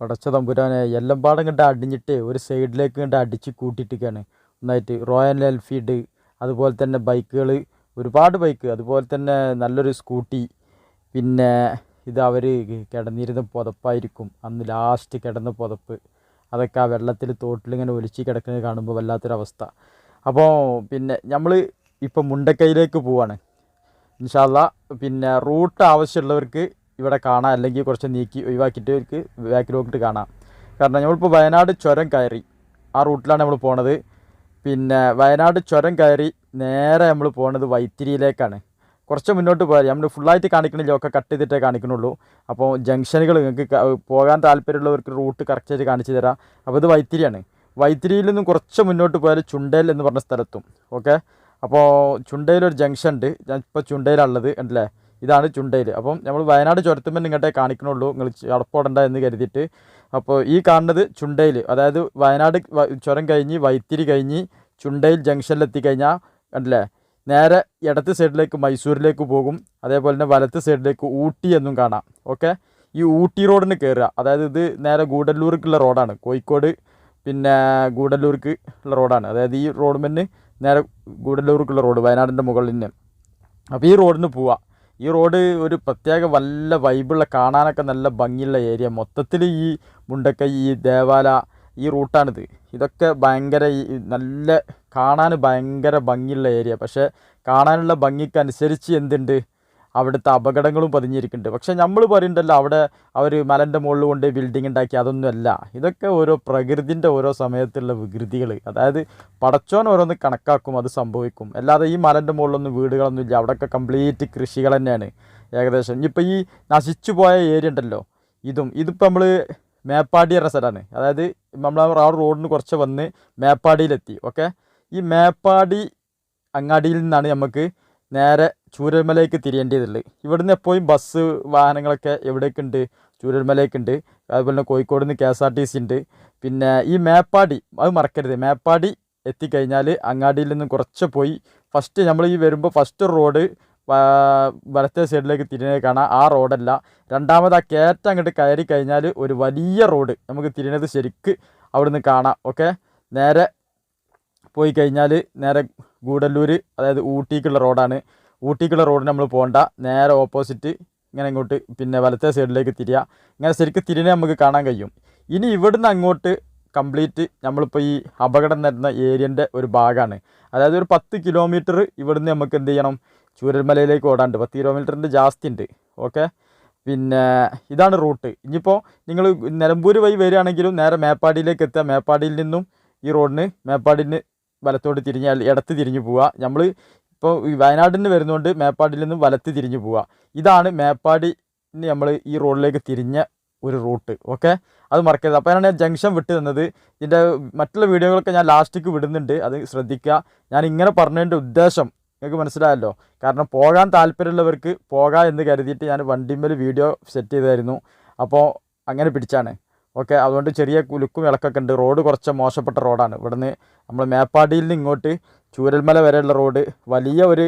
പടച്ച തമ്പുരാനെ എല്ലാം പാടം കണ്ട് അടിഞ്ഞിട്ട് ഒരു സൈഡിലേക്ക് കണ്ട് അടിച്ച് കൂട്ടിയിട്ടൊക്കെയാണ് ഒന്നായിട്ട് റോയൽ എൻഫീൽഡ് അതുപോലെ തന്നെ ബൈക്കുകൾ ഒരുപാട് ബൈക്ക് അതുപോലെ തന്നെ നല്ലൊരു സ്കൂട്ടി. പിന്നെ ഇത് അവർ കിടന്നിരുന്ന പുതപ്പായിരിക്കും. അന്ന് ലാസ്റ്റ് കിടന്ന പുതപ്പ്. അതൊക്കെ ആ വെള്ളത്തിൽ തോട്ടിലിങ്ങനെ ഒലിച്ച് കിടക്കുന്നത് കാണുമ്പോൾ വല്ലാത്തൊരവസ്ഥ അപ്പോൾ പിന്നെ നമ്മൾ ഇപ്പം മുണ്ടക്കൈയിലേക്ക് പോവാണ്. ഇൻഷാല്ല പിന്നെ റൂട്ട് ആവശ്യമുള്ളവർക്ക് ഇവിടെ കാണാം അല്ലെങ്കിൽ കുറച്ച് നീക്കി ഒഴിവാക്കിയിട്ട് എനിക്ക് ബാക്കിൽ നോക്കിയിട്ട് കാണാം. കാരണം നമ്മളിപ്പോൾ വയനാട് ചുരം കയറി ആ റൂട്ടിലാണ് നമ്മൾ പോണത്. പിന്നെ വയനാട് ചുരം കയറി നേരെ നമ്മൾ പോണത് വൈത്തിരിയിലേക്കാണ്. കുറച്ച് മുന്നോട്ട് പോയാൽ നമ്മൾ ഫുള്ളായിട്ട് കാണിക്കണില്ല ഒക്കെ കട്ട് ചെയ്തിട്ടേ കാണിക്കണുള്ളൂ. അപ്പോൾ ജംഗ്ഷനുകൾ നിങ്ങൾക്ക് പോകാൻ താല്പര്യമുള്ളവർക്ക് റൂട്ട് കറക്റ്റായിട്ട് കാണിച്ചു തരാം. അപ്പോൾ ഇത് വൈത്തിരിയാണ്. വൈത്തിരിയിൽ നിന്നും കുറച്ച് മുന്നോട്ട് പോയാൽ ചുണ്ടേൽ എന്ന് പറഞ്ഞ സ്ഥലത്തും ഓക്കെ അപ്പോൾ ചുണ്ടയിലൊരു ജംഗ്ഷൻ ഉണ്ട്. ഞാൻ ഇപ്പോൾ ചുണ്ടയിലുള്ളത് ഉണ്ടല്ലേ ഇതാണ് ചുണ്ടയിൽ അപ്പം നമ്മൾ വയനാട് ചുരത്തുമ്പോൾ ഇങ്ങോട്ടേ കാണിക്കണുള്ളൂ. നിങ്ങൾ അടപ്പോടണ്ട എന്ന് കരുതിയിട്ട്. അപ്പോൾ ഈ കാണുന്നത് ചുണ്ടയിൽ അതായത് വയനാട് ചുരം കഴിഞ്ഞ് വൈത്തിരി കഴിഞ്ഞ് ചുണ്ടയിൽ ജംഗ്ഷനിലെത്തി കഴിഞ്ഞാൽ കണ്ടില്ലേ? നേരെ ഇടത്ത് സൈഡിലേക്ക് മൈസൂരിലേക്ക് പോകും. അതേപോലെ തന്നെ വലത്ത് സൈഡിലേക്ക് ഊട്ടി എന്നും കാണാം. ഓക്കെ? ഈ ഊട്ടി റോഡിന് കയറുക അതായത് ഇത് നേരെ ഗൂഡല്ലൂർക്കുള്ള റോഡാണ്. കോഴിക്കോട് പിന്നെ ഗൂഡല്ലൂർക്ക് ഉള്ള റോഡാണ്. അതായത് ഈ റോഡ് നേരെ ഗൂഡല്ലൂർക്കുള്ള റോഡ് വയനാടിന്റെ മുകളിൽ നിന്ന്. അപ്പോൾ ഈ റോഡിന് പോവാം. ഈ റോഡ് ഒരു പ്രത്യേക വല്ല വൈബുള്ള കാണാനൊക്കെ നല്ല ഭംഗിയുള്ള ഏരിയ മൊത്തത്തിൽ ഈ മുണ്ടക്കൈ ഈ ദേവാല ഈ റൂട്ടാണിത്. ഇതൊക്കെ ഭയങ്കര നല്ല കാണാൻ ഭയങ്കര ഭംഗിയുള്ള ഏരിയ പക്ഷേ കാണാനുള്ള ഭംഗിക്കനുസരിച്ച് എന്തുണ്ട്? അവിടുത്തെ അപകടങ്ങളും പതിഞ്ഞിരിക്കുന്നുണ്ട്. പക്ഷേ നമ്മൾ പറയുന്നുണ്ടല്ലോ അവിടെ അവർ മലന്റെ മുകളിൽ കൊണ്ട് ബിൽഡിംഗ് ഉണ്ടാക്കി അതൊന്നുമല്ല. ഇതൊക്കെ ഓരോ പ്രകൃതിന്റെ ഓരോ സമയത്തുള്ള വികൃതികൾ അതായത് പടച്ചോൻ ഓരോന്ന് കണക്കാക്കും അത് സംഭവിക്കും. അല്ലാതെ ഈ മലന്റെ മുകളിലൊന്നും വീടുകളൊന്നും ഇല്ല അവിടെയൊക്കെ കംപ്ലീറ്റ് കൃഷികൾ തന്നെയാണ് ഏകദേശം. ഇനിയിപ്പോൾ ഈ നശിച്ചു പോയ ഏരിയ ഉണ്ടല്ലോ ഇതും. ഇതിപ്പോൾ നമ്മൾ മേപ്പാടി സ്ഥലമാണ്. അതായത് നമ്മൾ ആ റോഡിന് കുറച്ച് വന്ന് മേപ്പാടിയിലെത്തി ഓക്കെ ഈ മേപ്പാടി അങ്ങാടിയിൽ നിന്നാണ് നമുക്ക് നേരെ ചൂരൽമലയ്ക്ക് തിരിയേണ്ടതുള്ളത് ഇവിടുന്ന് എപ്പോഴും ബസ് വാഹനങ്ങളൊക്കെ എവിടേക്ക് ഉണ്ട് ചൂരൽമലയ്ക്ക് ഉണ്ട് അതുപോലെ തന്നെ കോഴിക്കോട് നിന്ന് K S R T C ഉണ്ട്. പിന്നെ ഈ മേപ്പാടി അത് മറക്കരുത്. മേപ്പാടി എത്തിക്കഴിഞ്ഞാൽ അങ്ങാടിയിൽ നിന്ന് കുറച്ച് പോയി. ഫസ്റ്റ് നമ്മൾ ഈ വരുമ്പോൾ ഫസ്റ്റ് റോഡ് വലത്തെ സൈഡിലേക്ക് തിരിഞ്ഞത് കാണാം. ആ റോഡല്ല രണ്ടാമത് ആ കയറ്റം അങ്ങോട്ട് കയറി കഴിഞ്ഞാൽ ഒരു വലിയ റോഡ് നമുക്ക് തിരിഞ്ഞത് ശരിക്ക് അവിടുന്ന് കാണാം. ഓക്കെ നേരെ പോയി കഴിഞ്ഞാൽ നേരെ ഗൂഡല്ലൂർ അതായത് ഊട്ടിക്കുള്ള റോഡാണ് ഊട്ടിക്കുള്ള റോഡിന് നമ്മൾ പോകണ്ട. നേരെ ഓപ്പോസിറ്റ് ഇങ്ങനെ ഇങ്ങോട്ട് പിന്നെ വലത്തെ സൈഡിലേക്ക് തിരിയുക ഇങ്ങനെ ശരിക്കും തിരിഞ്ഞ് നമുക്ക് കാണാൻ കഴിയും. ഇനി ഇവിടുന്ന് അങ്ങോട്ട് കംപ്ലീറ്റ് നമ്മളിപ്പോൾ ഈ അപകടം നടന്ന ഏരിയന്റെ ഒരു ഭാഗമാണ് അതായത് ഒരു പത്ത് കിലോമീറ്റർ ഇവിടുന്ന് നമുക്ക് എന്ത് ചെയ്യണം? ചൂരൽമലയിലേക്ക് ഓടാണ്ട് പത്ത് കിലോമീറ്ററിന്റെ ജാസ്തി ഉണ്ട്. ഓക്കെ പിന്നെ ഇതാണ് റൂട്ട് ഇനിയിപ്പോൾ നിങ്ങൾ നിലമ്പൂർ വഴി വരികയാണെങ്കിലും നേരെ മേപ്പാടിയിലേക്ക് എത്തുക. മേപ്പാടിയിൽ നിന്നും ഈ റോഡിന് മേപ്പാടിന് വലത്തോട്ട് തിരിഞ്ഞ് ഇടത്ത് തിരിഞ്ഞു പോവുക. നമ്മൾ ഇപ്പോൾ ഈ വയനാട്ടിൽ നിന്ന് വരുന്നതുകൊണ്ട് മേപ്പാടിയിൽ നിന്നും വലത്ത് തിരിഞ്ഞ് പോവുക ഇതാണ് മേപ്പാടി നമ്മൾ ഈ റോഡിലേക്ക് തിരിഞ്ഞ ഒരു റൂട്ട് ഓക്കെ? അത് മറക്കരുത് അപ്പോൾ ഞാൻ ജംഗ്ഷൻ വിട്ട് തന്നത്. ഇതിന്റെ മറ്റുള്ള വീഡിയോകളൊക്കെ ഞാൻ ലാസ്റ്റിക്ക് വിടുന്നുണ്ട്. അത് ശ്രദ്ധിക്കുക. ഞാൻ ഇങ്ങനെ പറഞ്ഞതിന്റെ ഉദ്ദേശം നിങ്ങൾക്ക് മനസ്സിലായല്ലോ. കാരണം പോകാൻ താല്പര്യമുള്ളവർക്ക് പോകാം എന്ന് കരുതിയിട്ട് ഞാൻ വണ്ടിമേൽ വീഡിയോ സെറ്റ് ചെയ്തായിരുന്നു. അപ്പോൾ അങ്ങനെ പിടിച്ചാണ്. ഓക്കെ? അതുകൊണ്ട് ചെറിയ കുലുക്കും ഇളക്കൊക്കെ ഉണ്ട്. റോഡ് കുറച്ച് മോശപ്പെട്ട റോഡാണ്. ഇവിടുന്ന് നമ്മൾ മേപ്പാടിയിൽ നിന്ന് ഇങ്ങോട്ട് ചൂരൽമല വരെയുള്ള റോഡ് വലിയ ഒരു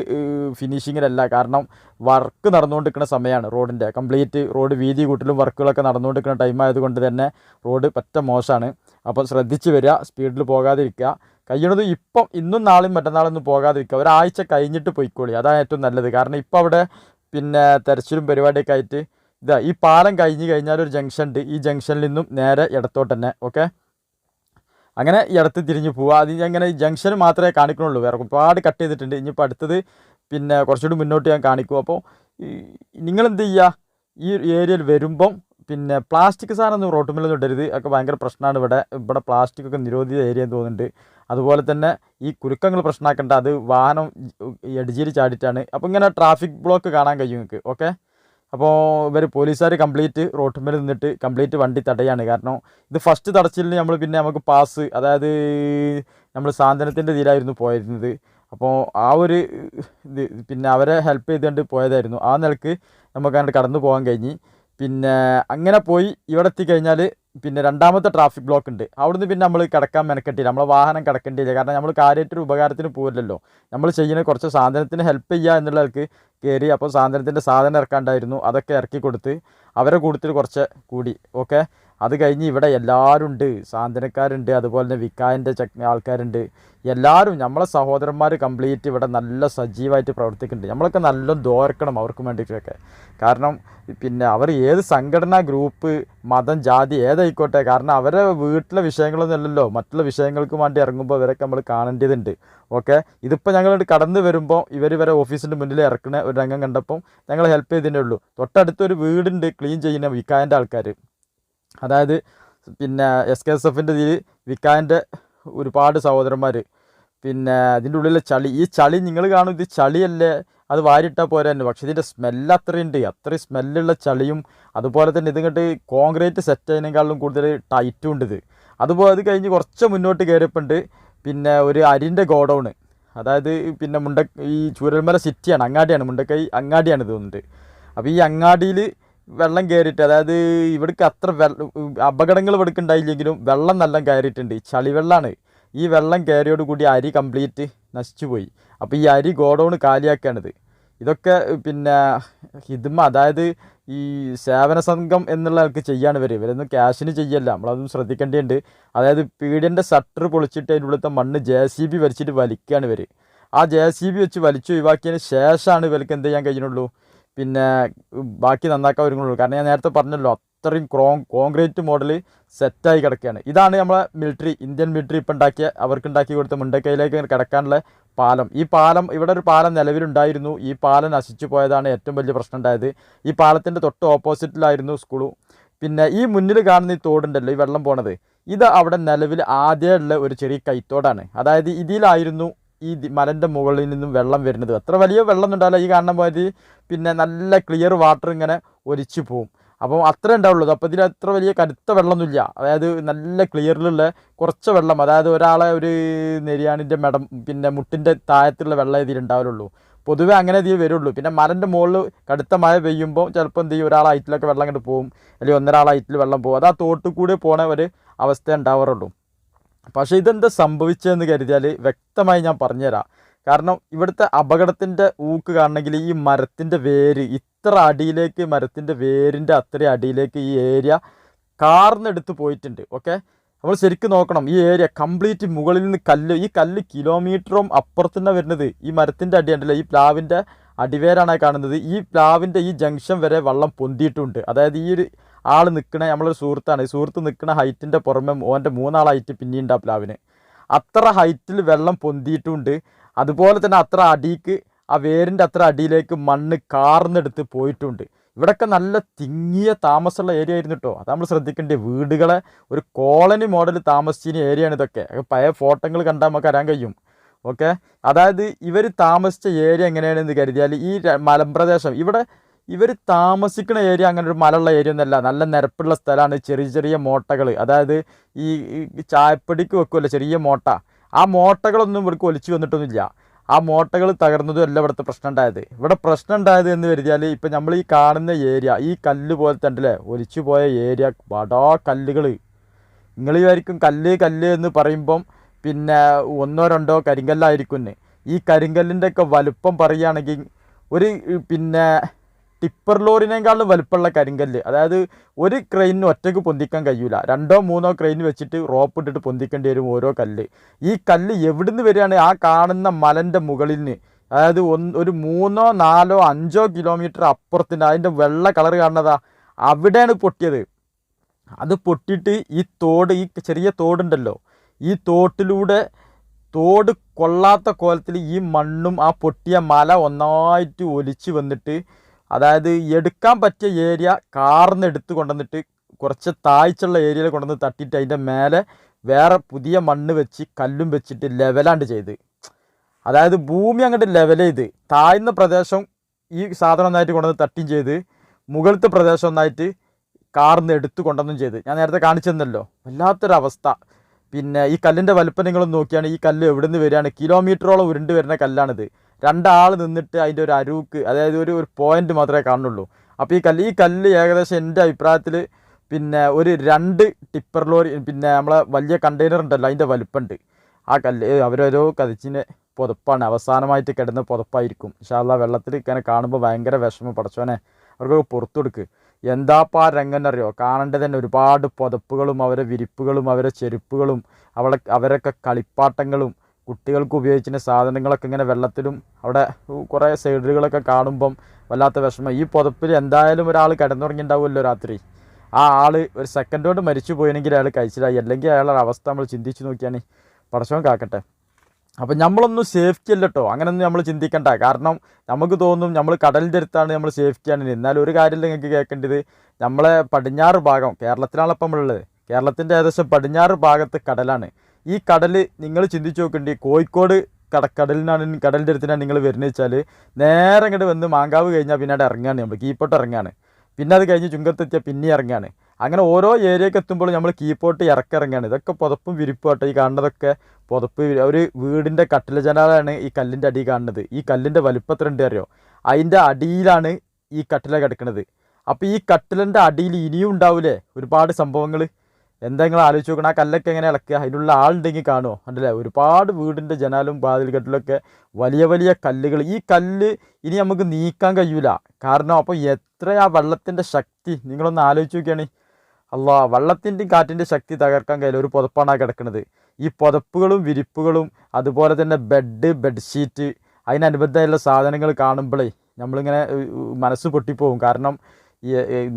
ഫിനിഷിങ്ങിലല്ല കാരണം വർക്ക് നടന്നുകൊണ്ടിരിക്കുന്ന സമയമാണ് റോഡിന്റെ. കംപ്ലീറ്റ് റോഡ് വീതി കൂട്ടലും വർക്കുകളൊക്കെ നടന്നുകൊണ്ടിരിക്കുന്ന ടൈം ആയതുകൊണ്ട് തന്നെ റോഡ് പറ്റ മോശമാണ്. അപ്പോൾ ശ്രദ്ധിച്ച് വരിക സ്പീഡിൽ പോകാതിരിക്കുക. കഴിയണത് ഇപ്പം ഇന്നും നാളെയും മറ്റന്നാളൊന്നും പോകാതിരിക്കുക. ഒരാഴ്ച കഴിഞ്ഞിട്ട് പോയിക്കോളി. അതാണ് ഏറ്റവും നല്ലത്. കാരണം ഇപ്പോൾ അവിടെ പിന്നെ തെരച്ചിലും പരിപാടിയൊക്കെ ആയിട്ട് ഇതാ ഈ പാലം കഴിഞ്ഞ് കഴിഞ്ഞാൽ ഒരു ജംഗ്ഷൻ ഉണ്ട്. ഈ ജംഗ്ഷനിൽ നിന്നും നേരെ ഇടത്തോട്ട് തന്നെ. ഓക്കെ അങ്ങനെ ഈ ഇടത്ത് തിരിഞ്ഞ് പോവുക. അത് അങ്ങനെ ജംഗ്ഷൻ മാത്രമേ കാണിക്കണുള്ളൂ. വേറെ ഒരുപാട് കട്ട് ചെയ്തിട്ടുണ്ട്. ഇനിയിപ്പോൾ അടുത്തത് പിന്നെ കുറച്ചുകൂടി മുന്നോട്ട് ഞാൻ കാണിക്കും. അപ്പോൾ നിങ്ങളെന്ത് ചെയ്യുക ഈ ഏരിയയിൽ വരുമ്പം പിന്നെ പ്ലാസ്റ്റിക് സാധനമൊന്നും റോട്ടുമില്ലൊന്നും ഇടരുത്. ഒക്കെ ഭയങ്കര പ്രശ്നമാണ് ഇവിടെ. ഇവിടെ പ്ലാസ്റ്റിക് ഒക്കെ നിരോധിത ഏരിയ എന്ന് തോന്നുന്നുണ്ട്. അതുപോലെ തന്നെ ഈ കുരുക്കങ്ങൾ പ്രശ്നമാക്കേണ്ട. അത് വാഹനം എടിച്ചിരി ചാടിയിട്ടാണ്. അപ്പോൾ ഇങ്ങനെ ട്രാഫിക് ബ്ലോക്ക് കാണാൻ കഴിയും നിങ്ങൾക്ക്. ഓക്കെ അപ്പോൾ ഇവർ പോലീസുകാർ കംപ്ലീറ്റ് റോട്ടുമ്മേൽ നിന്നിട്ട് കംപ്ലീറ്റ് വണ്ടി തടയാണ്. കാരണം ഇത് ഫസ്റ്റ് തടച്ചില്ല നമ്മൾ പിന്നെ നമുക്ക് പാസ് അതായത് നമ്മൾ സാന്ത്വനത്തിന്റെ ഇതിലായിരുന്നു പോയിരുന്നത്. അപ്പോൾ ആ ഒരു ഇത് പിന്നെ അവരെ ഹെൽപ്പ് ചെയ്തുകൊണ്ട് പോയതായിരുന്നു. ആ നിലയ്ക്ക് നമുക്ക് അങ്ങോട്ട് കടന്നു പോകാൻ കഴിഞ്ഞ്. പിന്നെ അങ്ങനെ പോയി ഇവിടെ എത്തിക്കഴിഞ്ഞാൽ പിന്നെ രണ്ടാമത്തെ ട്രാഫിക് ബ്ലോക്ക് ഉണ്ട്. അവിടുന്ന് പിന്നെ നമ്മൾ കിടക്കാൻ മെനക്കെട്ടില്ല നമ്മളെ വാഹനം കിടക്കേണ്ടിയില്ല കാരണം നമ്മൾ കാര്യമായിട്ടൊരു ഉപകാരത്തിന് പോകില്ലല്ലോ നമ്മൾ ചെയ്യുന്ന കുറച്ച് സാധനത്തിന് ഹെൽപ്പ് ചെയ്യുക എന്നുള്ളവർക്ക് കയറി അപ്പോൾ സാധനത്തിന്റെ സാധനം ഇറക്കാണ്ടായിരുന്നു. അതൊക്കെ ഇറക്കി കൊടുത്ത് അവരെ കൂടുതൽ കുറച്ച് കൂടി. ഓക്കെ അത് കഴിഞ്ഞ് ഇവിടെ എല്ലാവരും ഉണ്ട് സാന്ത്വനക്കാരുണ്ട് അതുപോലെ തന്നെ വിക്കായന്റെ ചക് ആൾക്കാരുണ്ട്. എല്ലാവരും നമ്മളെ സഹോദരന്മാർ കംപ്ലീറ്റ് ഇവിടെ നല്ല സജീവമായിട്ട് പ്രവർത്തിക്കുന്നുണ്ട്. നമ്മളൊക്കെ നല്ല ദോർക്കണം അവർക്ക് വേണ്ടിയിട്ടൊക്കെ. കാരണം പിന്നെ അവർ ഏത് സംഘടനാ ഗ്രൂപ്പ് മതം ജാതി ഏതായിക്കോട്ടെ കാരണം അവരെ വീട്ടിലെ വിഷയങ്ങളൊന്നും അല്ലല്ലോ. മറ്റുള്ള വിഷയങ്ങൾക്ക് വേണ്ടി ഇറങ്ങുമ്പോൾ ഇവരൊക്കെ നമ്മൾ കാണേണ്ടതുണ്ട്. ഓക്കെ? ഇതിപ്പോൾ ഞങ്ങൾ കടന്നു വരുമ്പോൾ ഇവർ ഇവരെ ഓഫീസിന്റെ മുന്നിൽ ഇറക്കുന്ന ഒരു രംഗം കണ്ടപ്പം ഞങ്ങൾ ഹെൽപ്പ് ചെയ്തതിനേ ഉള്ളൂ. തൊട്ടടുത്തൊരു വീടുണ്ട് ക്ലീൻ ചെയ്യുന്ന വിക്കായന്റെ ആൾക്കാർ. അതായത് പിന്നെ എസ് കെ എസ് എഫിന്റെ ഇതിൽ വിക്കാന്റെ ഒരുപാട് സഹോദരന്മാർ പിന്നെ അതിന്റെ ഉള്ളിലെ ചളി ഈ ചളി നിങ്ങൾ കാണും ഇത് ചളിയല്ലേ അത് വാരിയിട്ടാൽ പോരാ തന്നെ. പക്ഷേ ഇതിന്റെ സ്മെല്ല് അത്രയുണ്ട്. അത്രയും സ്മെല്ലുള്ള ചളിയും അതുപോലെ തന്നെ ഇതിങ്ങോട്ട് കോൺക്രീറ്റ് സെറ്റ് ചെയ്യുന്നതിനേക്കാളും കൂടുതൽ ടൈറ്റും ഉണ്ട് ഇത്. അതുപോലെ അത് കഴിഞ്ഞ് കുറച്ച് മുന്നോട്ട് കയറിയപ്പോണ്ട് പിന്നെ ഒരു അരിന്റെ ഗോഡൗണ്. അതായത് പിന്നെ മുണ്ട ഈ ചൂരൽമല സിറ്റിയാണ് അങ്ങാടിയാണ് മുണ്ടക്കൈ അങ്ങാടിയാണ് തോന്നുന്നുണ്ട്. അപ്പോൾ ഈ അങ്ങാടിയിൽ വെള്ളം കയറിയിട്ട് അതായത് ഇവിടേക്ക് അത്ര അപകടങ്ങൾ ഇവിടേക്ക് ഉണ്ടായില്ലെങ്കിലും വെള്ളം നല്ല കയറിയിട്ടുണ്ട്. ചളിവെള്ളമാണ് ഈ വെള്ളം കയറിയോട് കൂടി അരി കംപ്ലീറ്റ് നശിച്ചുപോയി. അപ്പോൾ ഈ അരി ഗോഡൗൺ കാലിയാക്കുകയാണിത് ഇതൊക്കെ പിന്നെ ഹിദ്മ അതായത് ഈ സേവന സംഘം എന്നുള്ള ആൾക്ക് ചെയ്യാണ് ഇവർ ഇവരൊന്നും ക്യാഷിന് ചെയ്യല്ല. നമ്മളതൊന്നും ശ്രദ്ധിക്കേണ്ടതുണ്ട്. അതായത് പീഡിയന്റെ ഷട്ടർ പൊളിച്ചിട്ട് അതിന്റെ ഉള്ളിലത്തെ മണ്ണ് ജെ സി ബി വലിച്ചിട്ട് വലിക്കുകയാണ് ഇവർ ആ ജെ സി ബി വെച്ച് വലിച്ചു ഒഴിവാക്കിയതിന് ശേഷമാണ് ഇവർക്ക് എന്ത് ചെയ്യാൻ കഴിയുന്നുള്ളൂ പിന്നെ ബാക്കി നന്നാക്കാൻ ഒരുങ്ങുള്ളൂ. കാരണം ഞാൻ നേരത്തെ പറഞ്ഞല്ലോ അത്രയും ക്രോ കോൺക്രീറ്റ് മോഡൽ സെറ്റായി കിടക്കുകയാണ്. ഇതാണ് നമ്മളെ മിലിറ്ററി ഇന്ത്യൻ മിലിറ്ററി ഇപ്പം ഉണ്ടാക്കിയ അവർക്ക് ഉണ്ടാക്കി കൊടുത്ത മുണ്ടക്കൈയിലേക്ക് കിടക്കാനുള്ള പാലം. ഈ പാലം ഇവിടെ ഒരു പാലം നിലവിലുണ്ടായിരുന്നു. ഈ പാലം നശിച്ചു പോയതാണ് ഏറ്റവും വലിയ പ്രശ്നം ഉണ്ടായത്. ഈ പാലത്തിന്റെ തൊട്ട് ഓപ്പോസിറ്റിലായിരുന്നു സ്കൂളും. പിന്നെ ഈ മുന്നിൽ കാണുന്ന ഈ തോടുണ്ടല്ലോ ഈ വെള്ളം പോണത്. ഇത് അവിടെ നിലവിൽ ആദ്യമുള്ള ഒരു ചെറിയ കൈത്തോടാണ്. അതായത് ഇതിലായിരുന്നു ഈ മലന്റെ മുകളിൽ നിന്നും വെള്ളം വരുന്നത്. അത്ര വലിയ വെള്ളം ഉണ്ടാവില്ല ഈ കാണുന്ന മാതിരി പിന്നെ നല്ല ക്ലിയർ വാട്ടർ ഇങ്ങനെ ഒലിച്ചു പോവും. അപ്പോൾ അത്ര ഉണ്ടാവുള്ളൂ. അപ്പോൾ ഇതിൽ അത്ര വലിയ കരുത്ത വെള്ളമൊന്നുമില്ല. അതായത് നല്ല ക്ലിയറിലുള്ള കുറച്ച് വെള്ളം. അതായത് ഒരാളെ ഒരു നെരിയാണിന്റെ മെടം പിന്നെ മുട്ടിന്റെ താഴത്തുള്ള വെള്ളം ഇതിൽ ഉണ്ടാവുള്ളൂ പൊതുവെ അങ്ങനെ ഇതിൽ വരുള്ളൂ. പിന്നെ മലന്റെ മുകളിൽ കടുത്ത മഴ പെയ്യുമ്പോൾ ചിലപ്പോൾ എന്ത് ചെയ്യും? ഒരാൾ വെള്ളം കണ്ട് പോകും അല്ലെങ്കിൽ ഒന്നരാൾ ഹൈറ്റിൽ വെള്ളം പോകും അത് ആ തോട്ടിൽ കൂടി പോണ ഒരു അവസ്ഥ ഉണ്ടാവാറുള്ളൂ. പക്ഷേ ഇതെന്താ സംഭവിച്ചതെന്ന് കരുതിയാൽ വ്യക്തമായി ഞാൻ പറഞ്ഞുതരാം. കാരണം ഇവിടുത്തെ അപകടത്തിന്റെ ഊക്ക് കാണണമെങ്കിൽ ഈ മരത്തിന്റെ വേര് ഇത്ര അടിയിലേക്ക് മരത്തിന്റെ വേരിന്റെ അത്രയും അടിയിലേക്ക് ഈ ഏരിയ കാർന്നെടുത്ത് പോയിട്ടുണ്ട് ഓക്കെ? നമ്മൾ ശരിക്കും നോക്കണം ഈ ഏരിയ കംപ്ലീറ്റ് മുകളിൽ നിന്ന് കല്ല് ഈ കല്ല് കിലോമീറ്ററും അപ്പുറത്തുനിന്ന് വരുന്നത്. ഈ മരത്തിന്റെ അടിയുണ്ടല്ലോ ഈ പ്ലാവിന്റെ അടിവേരാണ് കാണുന്നത്. ഈ പ്ലാവിന്റെ ഈ ജംഗ്ഷൻ വരെ വെള്ളം പൊന്തിയിട്ടുണ്ട്. അതായത് ഈ ഒരു ആൾ നിൽക്കണ നമ്മളൊരു സുഹൃത്താണ്. ഈ സുഹൃത്ത് നിൽക്കുന്ന ഹൈറ്റിന്റെ പുറമെ ഓന്റെ മൂന്നാൾ ഹൈറ്റ് പിന്നെയുണ്ട് ആ പ്ലാവിന്. അത്ര ഹൈറ്റിൽ വെള്ളം പൊന്തിയിട്ടുണ്ട്. അതുപോലെ തന്നെ അത്ര അടിക്ക് ആ വേരിന്റെ അത്ര അടിയിലേക്ക് മണ്ണ് കാർന്നെടുത്ത് പോയിട്ടുണ്ട്. ഇവിടെയൊക്കെ നല്ല തിങ്ങിയ താമസമുള്ള ഏരിയ ആയിരുന്നു കേട്ടോ അത് നമ്മൾ ശ്രദ്ധിക്കേണ്ടത് വീടുകളെ ഒരു കോളനി മോഡൽ താമസിച്ചിന് ഏരിയയാണ് ഇതൊക്കെ. പഴയ ഫോട്ടോകൾ കണ്ടാൽ നമുക്ക് അറിയാൻ കഴിയും. ഓക്കെ? അതായത് ഇവർ താമസിച്ച ഏരിയ എങ്ങനെയാണെന്ന് കരുതിയാൽ ഈ മലമ്പ്രദേശം. ഇവിടെ ഇവർ താമസിക്കുന്ന ഏരിയ അങ്ങനെ ഒരു മലയുള്ള ഏരിയ ഒന്നല്ല നല്ല നിരപ്പുള്ള സ്ഥലമാണ്. ചെറിയ ചെറിയ മോട്ടകൾ അതായത് ഈ ചായപ്പടിക്ക് വെക്കുമല്ലോ ചെറിയ മോട്ട. ആ മോട്ടകളൊന്നും ഇവർക്ക് ഒലിച്ചു വന്നിട്ടൊന്നുമില്ല. ആ മോട്ടകൾ തകർന്നതും അല്ല ഇവിടുത്തെ പ്രശ്നം ഉണ്ടായത്. ഇവിടെ പ്രശ്നം ഉണ്ടായത് എന്ന് കരുതിയാൽ ഇപ്പം നമ്മൾ ഈ കാണുന്ന ഏരിയ ഈ കല്ല് പോലെ തണ്ടല്ലേ ഒലിച്ചു പോയ ഏരിയ വടാ കല്ലുകൾ നിങ്ങൾ വിചാരിക്കും കല്ല് കല്ല് എന്ന് പറയുമ്പം പിന്നെ ഒന്നോ രണ്ടോ കരിങ്കല്ലായിരിക്കും ഈ കരിങ്കല്ലിന്റെ ഒക്കെ വലുപ്പം പറയുകയാണെങ്കിൽ ഒരു പിന്നെ ടിപ്പർ ലോറിനേക്കാളും വലുപ്പമുള്ള കരിങ്കല്ല്. അതായത് ഒരു ക്രെയിനിന് ഒറ്റയ്ക്ക് പൊന്തിക്കാൻ കഴിയില്ല രണ്ടോ മൂന്നോ ക്രെയിൻ വെച്ചിട്ട് റോപ്പ് ഇട്ടിട്ട് പൊന്തിക്കേണ്ടി വരും ഓരോ കല്ല്. ഈ കല്ല് എവിടുന്ന് വരികയാണ്? ആ കാണുന്ന മലന്റെ മുകളിൽ നിന്ന് അതായത് ഒരു മൂന്നോ നാലോ അഞ്ചോ കിലോമീറ്റർ അപ്പുറത്തിന്. അതിന്റെ വെള്ള കളർ കാണുന്നതാ. അവിടെയാണ് പൊട്ടിയത്. അത് പൊട്ടിയിട്ട് ഈ തോട് ഈ ചെറിയ തോടുണ്ടല്ലോ. ഈ തോട്ടിലൂടെ തോട് കൊള്ളാത്ത കോലത്തിൽ ഈ മണ്ണും ആ പൊട്ടിയ മല ഒന്നായിട്ട് ഒലിച്ച് വന്നിട്ട് അതായത് എടുക്കാൻ പറ്റിയ ഏരിയ കാർന്ന് എടുത്ത് കൊണ്ടുവന്നിട്ട് കുറച്ച് താഴ്ചയുള്ള ഏരിയയിൽ കൊണ്ടുവന്ന് തട്ടിയിട്ട് അതിന്റെ മേലെ വേറെ പുതിയ മണ്ണ് വെച്ച് കല്ലും വെച്ചിട്ട് ലെവലാണ്ട് ചെയ്ത്. അതായത് ഭൂമി അങ്ങോട്ട് ലെവൽ ചെയ്ത് താഴ്ന്ന പ്രദേശം ഈ സാധനം ഒന്നായിട്ട് കൊണ്ടുവന്ന് തട്ടിയും ചെയ്ത് മുകളിലത്തെ പ്രദേശം ഒന്നായിട്ട് കാർന്ന് എടുത്ത് കൊണ്ടുവന്നും ചെയ്ത്. ഞാൻ നേരത്തെ കാണിച്ചെന്നല്ലോ. വല്ലാത്തൊരവസ്ഥ. പിന്നെ ഈ കല്ലിന്റെ വലുപ്പം നിങ്ങൾ നോക്കിയാണ് ഈ കല്ല് എവിടെ നിന്ന് വരികയാണ്? കിലോമീറ്ററോളം ഉരുണ്ട് വരുന്ന കല്ലാണിത്. രണ്ടാൾ നിന്നിട്ട് അതിന്റെ ഒരു അരൂക്ക് അതായത് ഒരു ഒരു പോയിന്റ് മാത്രമേ കാണുള്ളൂ അപ്പോൾ ഈ കല്ല് ഈ കല്ല് ഏകദേശം എന്റെ അഭിപ്രായത്തിൽ പിന്നെ ഒരു രണ്ട് ടിപ്പർ ലോറി പിന്നെ നമ്മളെ വലിയ കണ്ടെയ്നർ ഉണ്ടല്ലോ അതിന്റെ വലുപ്പമുണ്ട് ആ കല്ല് അവരോരോ കതിച്ചിന് പുതപ്പാണ്. അവസാനമായിട്ട് കിടന്ന പുതപ്പായിരിക്കും. ഇൻഷാല്ല വെള്ളത്തിൽ ഇങ്ങനെ കാണുമ്പോൾ ഭയങ്കര വിഷമം പടച്ചോനെ. അവർക്ക് പുറത്തു കൊടുക്ക്. എന്താപ്പാ രംഗം അറിയോ കാണേണ്ടത് തന്നെ ഒരുപാട് പുതപ്പുകളും അവരെ വിരിപ്പുകളും അവരെ ചെരുപ്പുകളും അവളെ അവരൊക്കെ കളിപ്പാട്ടങ്ങളും കുട്ടികൾക്ക് ഉപയോഗിച്ചിരുന്ന സാധനങ്ങളൊക്കെ ഇങ്ങനെ വെള്ളത്തിലും അവിടെ കുറേ സൈഡുകളൊക്കെ കാണുമ്പം വല്ലാത്ത വിഷമം. ഈ പുതപ്പിൽ എന്തായാലും ഒരാൾ കിടന്നുറങ്ങിണ്ടാവുമല്ലോ രാത്രി. ആ ആൾ ഒരു സെക്കൻഡ് കൊണ്ട് മരിച്ചു പോയെങ്കിൽ അയാൾ കഴിച്ചിലായി അല്ലെങ്കിൽ അയാളുടെ അവസ്ഥ നമ്മൾ ചിന്തിച്ച് നോക്കിയാണ് പടച്ചവൻ കാക്കട്ടെ. അപ്പം നമ്മളൊന്നും സേഫ്റ്റി അല്ല കേട്ടോ അങ്ങനെയൊന്നും നമ്മൾ ചിന്തിക്കണ്ട. കാരണം നമുക്ക് തോന്നും നമ്മൾ കടലിന്റെ അടുത്താണ് നമ്മൾ സേഫ്റ്റിയാണ് എന്നാൽ ഒരു കാര്യം നിങ്ങൾക്ക് കേൾക്കേണ്ടത് നമ്മളെ പടിഞ്ഞാറ് ഭാഗം കേരളത്തിലാണ് അപ്പം നമ്മളുള്ളത് കേരളത്തിന്റെ ഏകദേശം പടിഞ്ഞാറ് ഭാഗത്ത് കടലാണ്. ഈ കടൽ നിങ്ങൾ ചിന്തിച്ച് നോക്കേണ്ടി കോഴിക്കോട് കട കടലിനാണ് കടലിന്റെ അടുത്തിനാണ് നിങ്ങൾ വരുന്നത് വെച്ചാൽ നേരെ ഇങ്ങോട്ട് വന്ന് മാങ്കാവ് കഴിഞ്ഞാൽ പിന്നെ അവിടെ ഇറങ്ങുകയാണ് നമ്മൾ കീപ്പോട്ട് ഇറങ്ങുകയാണ് പിന്നെ അത് കഴിഞ്ഞ് ചുങ്കത്തെത്തിയാൽ പിന്നെ ഇറങ്ങുകയാണ് അങ്ങനെ ഓരോ ഏരിയയ്ക്ക് എത്തുമ്പോൾ നമ്മൾ കീപ്പോട്ട് ഇറക്കിറങ്ങുകയാണ് ഇതൊക്കെ പുതപ്പും വിരിപ്പും ആട്ടോ ഈ കാണുന്നതൊക്കെ പുതപ്പ് ഒരു വീടിന്റെ കട്ടില ജനാലാണ് ഈ കല്ലിന്റെ അടി കാണുന്നത്. ഈ കല്ലിന്റെ വലുപ്പത്തിൽ ഉണ്ട് അറിയോ? അതിന്റെ അടിയിലാണ് ഈ കട്ടില കിടക്കുന്നത് അപ്പോൾ ഈ കട്ടിലിന്റെ അടിയിൽ ഇനിയും ഉണ്ടാവില്ലേ ഒരുപാട് സംഭവങ്ങൾ? എന്താ നിങ്ങൾ ആലോചിച്ച് നോക്കണം? ആ കല്ലൊക്കെ എങ്ങനെ ഇളക്കുക? അതിനുള്ള ആളുണ്ടെങ്കിൽ കാണുമോ ഉണ്ടല്ലേ ഒരുപാട് വീടിന്റെ ജനാലും വാതിൽകട്ടിലൊക്കെ വലിയ വലിയ കല്ലുകൾ. ഈ കല്ല് ഇനി നമുക്ക് നീക്കാൻ കഴിയൂല. കാരണം അപ്പോൾ എത്ര ആ വെള്ളത്തിന്റെ ശക്തി? നിങ്ങളൊന്ന് ആലോചിച്ച് നോക്കുകയാണ് അല്ലാ വെള്ളത്തിന്റെയും കാറ്റിന്റെ ശക്തി തകർക്കാൻ കഴിയില്ല. ഒരു പുതപ്പാണ് കിടക്കുന്നത് ഈ പുതപ്പുകളും വിരിപ്പുകളും അതുപോലെ തന്നെ ബെഡ് ബെഡ്ഷീറ്റ് അതിനനുബന്ധമായുള്ള സാധനങ്ങൾ കാണുമ്പോഴേ നമ്മളിങ്ങനെ മനസ്സ് പൊട്ടിപ്പോവും. കാരണം ഈ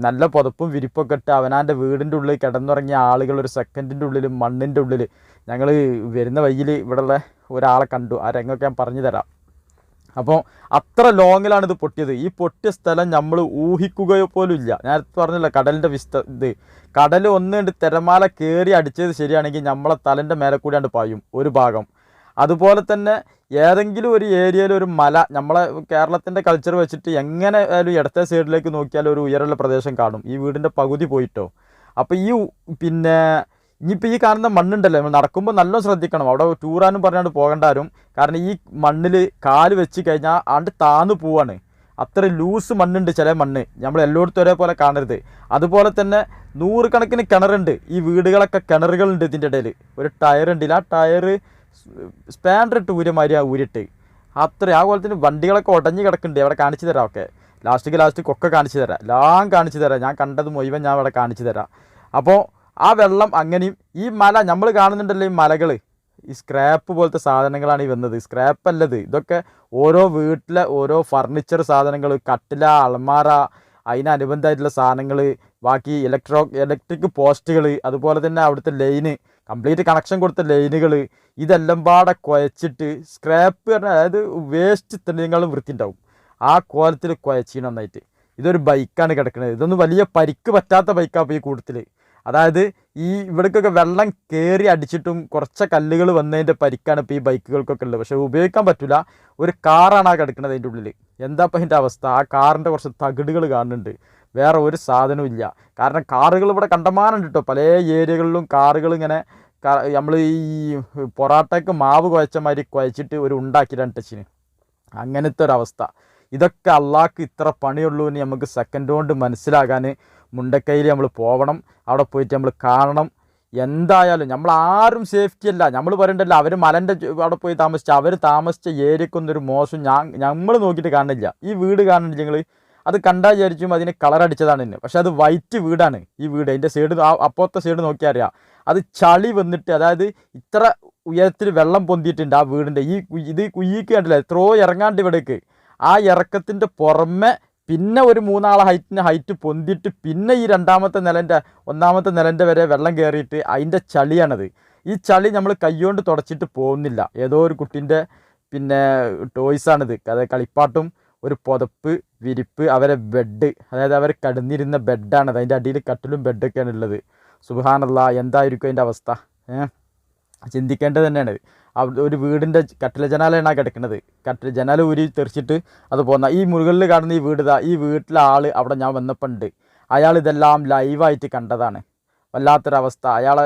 നല്ല പുതപ്പും വിരിപ്പൊക്കെ ഇട്ട് അവനാന്റെ വീടിന്റെ ഉള്ളിൽ കിടന്നുറങ്ങിയ ആളുകൾ ഒരു സെക്കൻഡിന്റെ ഉള്ളിൽ മണ്ണിന്റെ ഉള്ളിൽ ഞങ്ങൾ വരുന്ന വഴിയിൽ ഇവിടെയുള്ള ഒരാളെ കണ്ടു. ആ രംഗമൊക്കെ ഞാൻ പറഞ്ഞു തരാം. അപ്പോൾ അത്ര ലോങ്ങിലാണ് ഇത് പൊട്ടിയത്. ഈ പൊട്ടിയ സ്ഥലം നമ്മൾ ഊഹിക്കുകയോ പോലും ഇല്ല. ഞാൻ പറഞ്ഞില്ല കടലിന്റെ വിസ്ത ഇത് കടൽ ഒന്നുകൊണ്ട് തിരമാല കയറി അടിച്ചത് ശരിയാണെങ്കിൽ നമ്മളെ തലന്റെ മേലെ കൂടിയാണ്ട് പായും ഒരു ഭാഗം. അതുപോലെ തന്നെ ഏതെങ്കിലും ഒരു ഏരിയയിൽ ഒരു മല നമ്മളെ കേരളത്തിന്റെ കൾച്ചർ വെച്ചിട്ട് എങ്ങനെ ആയാലും ഇടത്തെ സൈഡിലേക്ക് നോക്കിയാൽ ഒരു ഉയരമുള്ള പ്രദേശം കാണും. ഈ വീടിന്റെ പകുതി പോയിട്ടോ? അപ്പോൾ ഈ പിന്നെ ഇനിയിപ്പോൾ ഈ കാണുന്ന മണ്ണുണ്ടല്ലോ നമ്മൾ നടക്കുമ്പോൾ നല്ല ശ്രദ്ധിക്കണം. അവിടെ ടൂറാനും പറഞ്ഞാണ്ട് പോകണ്ടാരും കാരണം ഈ മണ്ണിൽ കാൽ വെച്ച് കഴിഞ്ഞാൽ ആണ്ട് താന്നു പോവാണ്. അത്ര ലൂസ് മണ്ണുണ്ട് ചില മണ്ണ്. നമ്മൾ എല്ലായിടത്തും ഒരേപോലെ കാണരുത്. അതുപോലെ തന്നെ നൂറുകണക്കിന് കിണറുണ്ട്. ഈ വീടുകളൊക്കെ കിണറുകളുണ്ട് ഇതിന്റെ ഇടയിൽ. ഒരു ടയർ ഉണ്ട് ആ ടയർ സ്പാൻഡർ ഇട്ട് ഊരമാതിരി ആ ഊരിട്ട് അത്ര ആ പോലെ തന്നെ വണ്ടികളൊക്കെ ഉടഞ്ഞു കിടക്കുന്നുണ്ട്. അവിടെ കാണിച്ചു തരാം ഒക്കെ. ലാസ്റ്റിക്ക് ലാസ്റ്റ് ഒക്കെ കാണിച്ചു തരാം. എല്ലാം കാണിച്ചു തരാം. ഞാൻ കണ്ടത് മുഴുവൻ ഞാൻ അവിടെ കാണിച്ചു തരാം. അപ്പോൾ ആ വെള്ളം അങ്ങനെയും ഈ മല നമ്മൾ കാണുന്നുണ്ടല്ലോ ഈ മലകൾ ഈ സ്ക്രാപ്പ് പോലത്തെ സാധനങ്ങളാണ് ഈ വന്നത്. സ്ക്രാപ്പ് അല്ലത്. ഇതൊക്കെ ഓരോ വീട്ടിലെ ഓരോ ഫർണിച്ചർ സാധനങ്ങൾ കട്ടില അൾമാര അതിനനുബന്ധമായിട്ടുള്ള സാധനങ്ങൾ ബാക്കി ഇലക്ട്രോ ഇലക്ട്രിക് പോസ്റ്റുകൾ അതുപോലെ തന്നെ അവിടുത്തെ ലൈന് കംപ്ലീറ്റ് കണക്ഷൻ കൊടുത്ത ലൈനുകൾ ഇതെല്ലാം പാടെ കുഴച്ചിട്ട് സ്ക്രാപ്പ് പറഞ്ഞാൽ അതായത് വേസ്റ്റ് തെളിയങ്ങളും വൃത്തി ഉണ്ടാവും ആ കോലത്തിൽ കുഴച്ചിന് നന്നായിട്ട്. ഇതൊരു ബൈക്കാണ് കിടക്കുന്നത് ഇതൊന്നും വലിയ പരിക്ക് പറ്റാത്ത ബൈക്കാണ് ഈ കൂട്ടത്തിൽ അതായത് ഈ ഇവിടേക്കൊക്കെ വെള്ളം കയറി അടിച്ചിട്ടും കുറച്ച് കല്ലുകൾ വന്നതിന്റെ പരിക്കാണ് ഇപ്പോൾ ഈ ബൈക്കുകൾക്കൊക്കെ ഉള്ളത്. പക്ഷേ ഉപയോഗിക്കാൻ പറ്റില്ല ഒരു കാറാണ് ആ കിടക്കുന്നത് അതിന്റെ ഉള്ളിൽ എന്താ ഇപ്പം അതിന്റെ അവസ്ഥ? ആ കാറിന്റെ കുറച്ച് തകിടുകൾ കാണുന്നുണ്ട്. വേറെ ഒരു സാധനവും ഇല്ല. കാരണം കാറുകൾ ഇവിടെ കണ്ടമാനം കിട്ടും പല ഏരിയകളിലും കാറുകൾ ഇങ്ങനെ നമ്മൾ ഈ പൊറാട്ടയ്ക്ക് മാവ് കുഴച്ച മാതിരി കുഴച്ചിട്ട് ഒരു ഉണ്ടാക്കി രണ്ടച്ചിന് അങ്ങനത്തെ ഒരവസ്ഥ ഇതൊക്കെ അള്ളാഹ്ക്ക് ഇത്ര പണിയുള്ളൂ എന്ന് നമുക്ക് സെക്കൻഡ് കൊണ്ട് മനസ്സിലാകാൻ മുണ്ടക്കൈയിൽ നമ്മൾ പോകണം അവിടെ പോയിട്ട് നമ്മൾ കാണണം. എന്തായാലും നമ്മൾ ആരും സേഫ്റ്റി അല്ല. നമ്മൾ പറയണ്ടല്ലോ അവർ മലന്റെ അവിടെ പോയി താമസിച്ച അവർ താമസിച്ച ഏരിയക്കൊന്നൊരു മോശം ഞാൻ നമ്മൾ നോക്കിയിട്ട് കാണില്ല. ഈ വീട് കാണുന്നില്ല നിങ്ങൾ അത് കണ്ടാൽ വിചാരിച്ചും അതിന് കളർ അടിച്ചതാണ് തന്നെ പക്ഷെ അത് വൈറ്റ് വീടാണ് ഈ വീട്. അതിന്റെ സൈഡ് അപ്പുറത്തെ സൈഡ് നോക്കിയാൽ അറിയാം അത് ചളി വന്നിട്ട് അതായത് ഇത്ര ഉയരത്തിൽ വെള്ളം പൊന്തിയിട്ടുണ്ട് ആ വീടിന്റെ. ഈ ഇത് കുയ്യിക്ക് കണ്ടില്ല? എത്രയോ ഇറങ്ങാണ്ട് ഇവിടേക്ക്. ആ ഇറക്കത്തിന്റെ പുറമെ പിന്നെ ഒരു മൂന്നാളെ ഹൈറ്റിന് ഹൈറ്റ് പൊന്തിയിട്ട് പിന്നെ ഈ രണ്ടാമത്തെ നിലന്റെ ഒന്നാമത്തെ നിലന്റെ വരെ വെള്ളം കയറിയിട്ട് അതിന്റെ ചളിയാണത്. ഈ ചളി നമ്മൾ കൈകൊണ്ട് തുടച്ചിട്ട് പോകുന്നില്ല. ഏതോ ഒരു കുട്ടീന്റെ പിന്നെ ടോയ്സാണിത് അതായത് കളിപ്പാട്ടും ഒരു പുതപ്പ് വിരിപ്പ് അവരെ ബെഡ് അതായത് അവർ കടന്നിരുന്ന ബെഡാണത് അതിന്റെ അടിയിൽ കട്ടിലും ബെഡൊക്കെയാണ് ഉള്ളത്. സുബാനല്ല എന്തായിരിക്കും അതിന്റെ അവസ്ഥ? ചിന്തിക്കേണ്ടത് തന്നെയാണ്. ഒരു വീടിന്റെ കട്ടില ജനാലാണ് കിടക്കുന്നത്. കട്ടില ജനാല ഊരി തെറിച്ചിട്ട് അത് പോകുന്ന ഈ മുകളിൽ കാണുന്ന ഈ വീട് ഈ വീട്ടിലെ ആൾ അവിടെ ഞാൻ വന്നപ്പോൾ ഉണ്ട് അയാൾ ഇതെല്ലാം ലൈവായിട്ട് കണ്ടതാണ്. വല്ലാത്തൊരവസ്ഥ. അയാളെ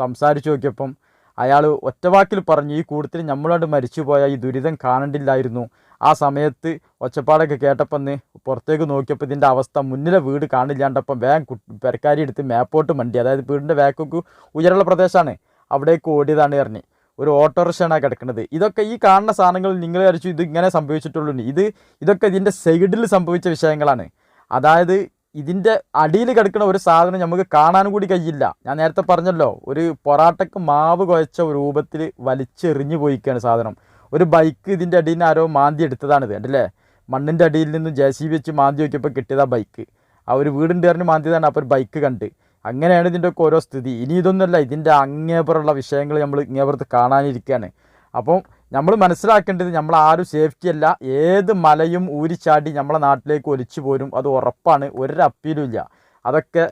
സംസാരിച്ച് നോക്കിയപ്പം അയാൾ ഒറ്റവാക്കിൽ പറഞ്ഞു ഈ കൂട്ടത്തിൽ നമ്മളോട് മരിച്ചുപോയ ഈ ദുരിതം കാണണ്ടില്ലായിരുന്നു. ആ സമയത്ത് ഒച്ചപ്പാടൊക്കെ കേട്ടപ്പം പുറത്തേക്ക് നോക്കിയപ്പോൾ ഇതിന്റെ അവസ്ഥ മുന്നിലെ വീട് കാണില്ലാണ്ടപ്പം വേഗം പെരക്കാരി എടുത്ത് മേപ്പോട്ട് മണ്ടി. അതായത് വീടിന്റെ വേക്കൊക്കെ ഉയരമുള്ള പ്രദേശമാണ്. അവിടേക്ക് ഓടിയതാണ് പറഞ്ഞ്. ഒരു ഓട്ടോറിക്ഷയാണ് കിടക്കുന്നത്. ഇതൊക്കെ ഈ കാണുന്ന സാധനങ്ങൾ നിങ്ങൾ വിചാരിച്ചു ഇത് ഇങ്ങനെ സംഭവിച്ചിട്ടുള്ളൂ ഇത് ഇതൊക്കെ ഇതിന്റെ സൈഡിൽ സംഭവിച്ച വിഷയങ്ങളാണ്. അതായത് ഇതിന്റെ അടിയിൽ കിടക്കുന്ന ഒരു സാധനം നമുക്ക് കാണാനും കൂടി കഴിയില്ല. ഞാൻ നേരത്തെ പറഞ്ഞല്ലോ ഒരു പൊറാട്ടക്ക് മാവ് കുഴച്ച രൂപത്തിൽ വലിച്ചെറിഞ്ഞു പോയിക്കാണ് സാധനം. ഒരു ബൈക്ക് ഇതിന്റെ അടിയിൽ നിന്ന് ആരോ മാന്തി എടുത്തതാണിത് കണ്ടില്ലേ? മണ്ണിന്റെ അടിയിൽ നിന്ന് ജെ സി വെച്ച് മാന്തി നോക്കിയപ്പോൾ കിട്ടിയതാ ബൈക്ക് ആ ഒരു വീടിന്റെ അറിഞ്ഞ് മാന്തിയതാണ് അപ്പോൾ ഒരു ബൈക്ക് കണ്ട്. അങ്ങനെയാണ് ഇതിന്റെ ഒക്കെ ഓരോ സ്ഥിതി. ഇനി ഇതൊന്നുമല്ല ഇതിന്റെ അങ്ങേപ്പുറമുള്ള വിഷയങ്ങൾ നമ്മൾ ഇങ്ങേപ്പുറത്ത് കാണാനിരിക്കുകയാണ്. അപ്പം നമ്മൾ മനസ്സിലാക്കേണ്ടത് നമ്മൾ ആരും സേഫ്റ്റി അല്ല. ഏത് മലയും ഊരിച്ചാടി നമ്മളെ നാട്ടിലേക്ക് ഒലിച്ചു പോരും. അത് ഉറപ്പാണ്. ഒരപ്പീലും ഇല്ല. അതൊക്കെ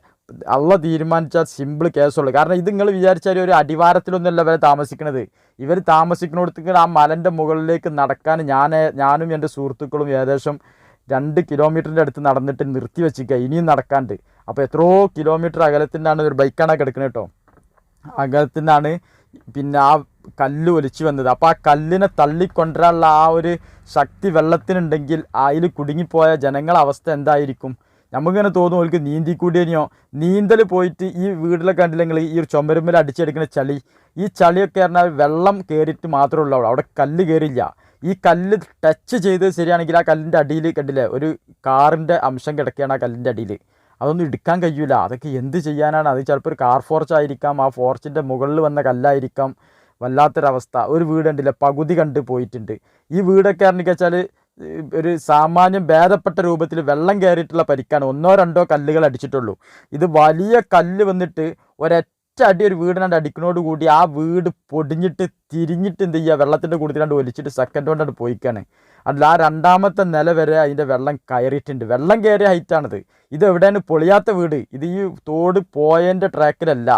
അള്ള തീരുമാനിച്ചാൽ സിമ്പിൾ കേസുള്ളൂ കാരണം ഇത് നിങ്ങൾ വിചാരിച്ചാൽ ഒരു അടിവാരത്തിലൊന്നുമല്ല ഇവരെ താമസിക്കുന്നത് ഇവർ താമസിക്കുന്നിടത്തേക്ക് ആ മലന്റെ മുകളിലേക്ക് നടക്കാൻ ഞാൻ ഞാനും എന്റെ സുഹൃത്തുക്കളും ഏകദേശം രണ്ട് കിലോമീറ്ററിന്റെ അടുത്ത് നടന്നിട്ട് നിർത്തി വെച്ചിരിക്കുക ഇനിയും നടക്കാണ്ട്. അപ്പോൾ എത്രയോ കിലോമീറ്റർ അകലത്തിനാണ് ഒരു ബൈക്കാണ് കിടക്കുന്നത് കേട്ടോ അകലത്തിനാണ് പിന്നെ ആ കല്ല് ഒലിച്ചു വന്നത്. അപ്പോൾ ആ കല്ലിനെ തള്ളിക്കൊണ്ടുവരാനുള്ള ആ ഒരു ശക്തി വെള്ളത്തിനുണ്ടെങ്കിൽ അതിൽ കുടുങ്ങിപ്പോയ ജനങ്ങളെ അവസ്ഥ എന്തായിരിക്കും? നമുക്കിങ്ങനെ തോന്നും അവർക്ക് നീന്തി കൂടിയനെയോ നീന്തൽ പോയിട്ട് ഈ വീട്ടിലെ കണ്ടില്ലെങ്കിൽ ഈ ഒരു ചുമരുമ്മൽ അടിച്ചെടുക്കുന്ന ചളി? ഈ ചളിയൊക്കെ പറഞ്ഞാൽ വെള്ളം കയറിയിട്ട് മാത്രമേ ഉള്ളൂ അവിടെ കല്ല് കയറില്ല ഈ കല്ല് ടച്ച് ചെയ്ത് ശരിയാണെങ്കിൽ ആ കല്ലിന്റെ അടിയിൽ കണ്ടില്ലേ? ഒരു കാറിന്റെ അംശം കിടക്കുകയാണ് ആ കല്ലിന്റെ അടിയിൽ. അതൊന്നും എടുക്കാൻ കഴിയൂല. അതൊക്കെ എന്ത് ചെയ്യാനാണ്? അത് ചിലപ്പോൾ ഒരു കാർ ഫോർച്ച് ആയിരിക്കാം. ആ ഫോർച്ചിന്റെ മുകളിൽ വന്ന കല്ലായിരിക്കാം. വല്ലാത്തൊരവസ്ഥ. ഒരു വീട് കണ്ടില്ല? പകുതി കണ്ട് പോയിട്ടുണ്ട്. ഈ വീടൊക്കെ ആണെങ്കിൽ വെച്ചാൽ ഒരു സാമാന്യം ഭേദപ്പെട്ട രൂപത്തിൽ വെള്ളം കയറിയിട്ടുള്ള പരിക്കാണ്. ഒന്നോ രണ്ടോ കല്ലുകൾ അടിച്ചിട്ടുള്ളൂ. ഇത് വലിയ കല്ല് വന്നിട്ട് ഒരൊറ്റ അടി ഒരു വീടിനാണ്ട് അടിക്കുന്നതോടുകൂടി ആ വീട് പൊടിഞ്ഞിട്ട് തിരിഞ്ഞിട്ട് എന്ത് ചെയ്യുക? വെള്ളത്തിന്റെ കൂടുതലാണ്ട് ഒലിച്ചിട്ട് സെക്കൻഡ് കൊണ്ടാണ് പോയിക്കാണ്. അല്ല ആ രണ്ടാമത്തെ നില വരെ അതിന്റെ വെള്ളം കയറിയിട്ടുണ്ട്. വെള്ളം കയറിയ ഹൈറ്റാണിത് ഇത് എവിടെയാണ്? പൊളിയാത്ത വീട്. ഇത് ഈ തോട് പോയതിന്റെ ട്രാക്കിലല്ല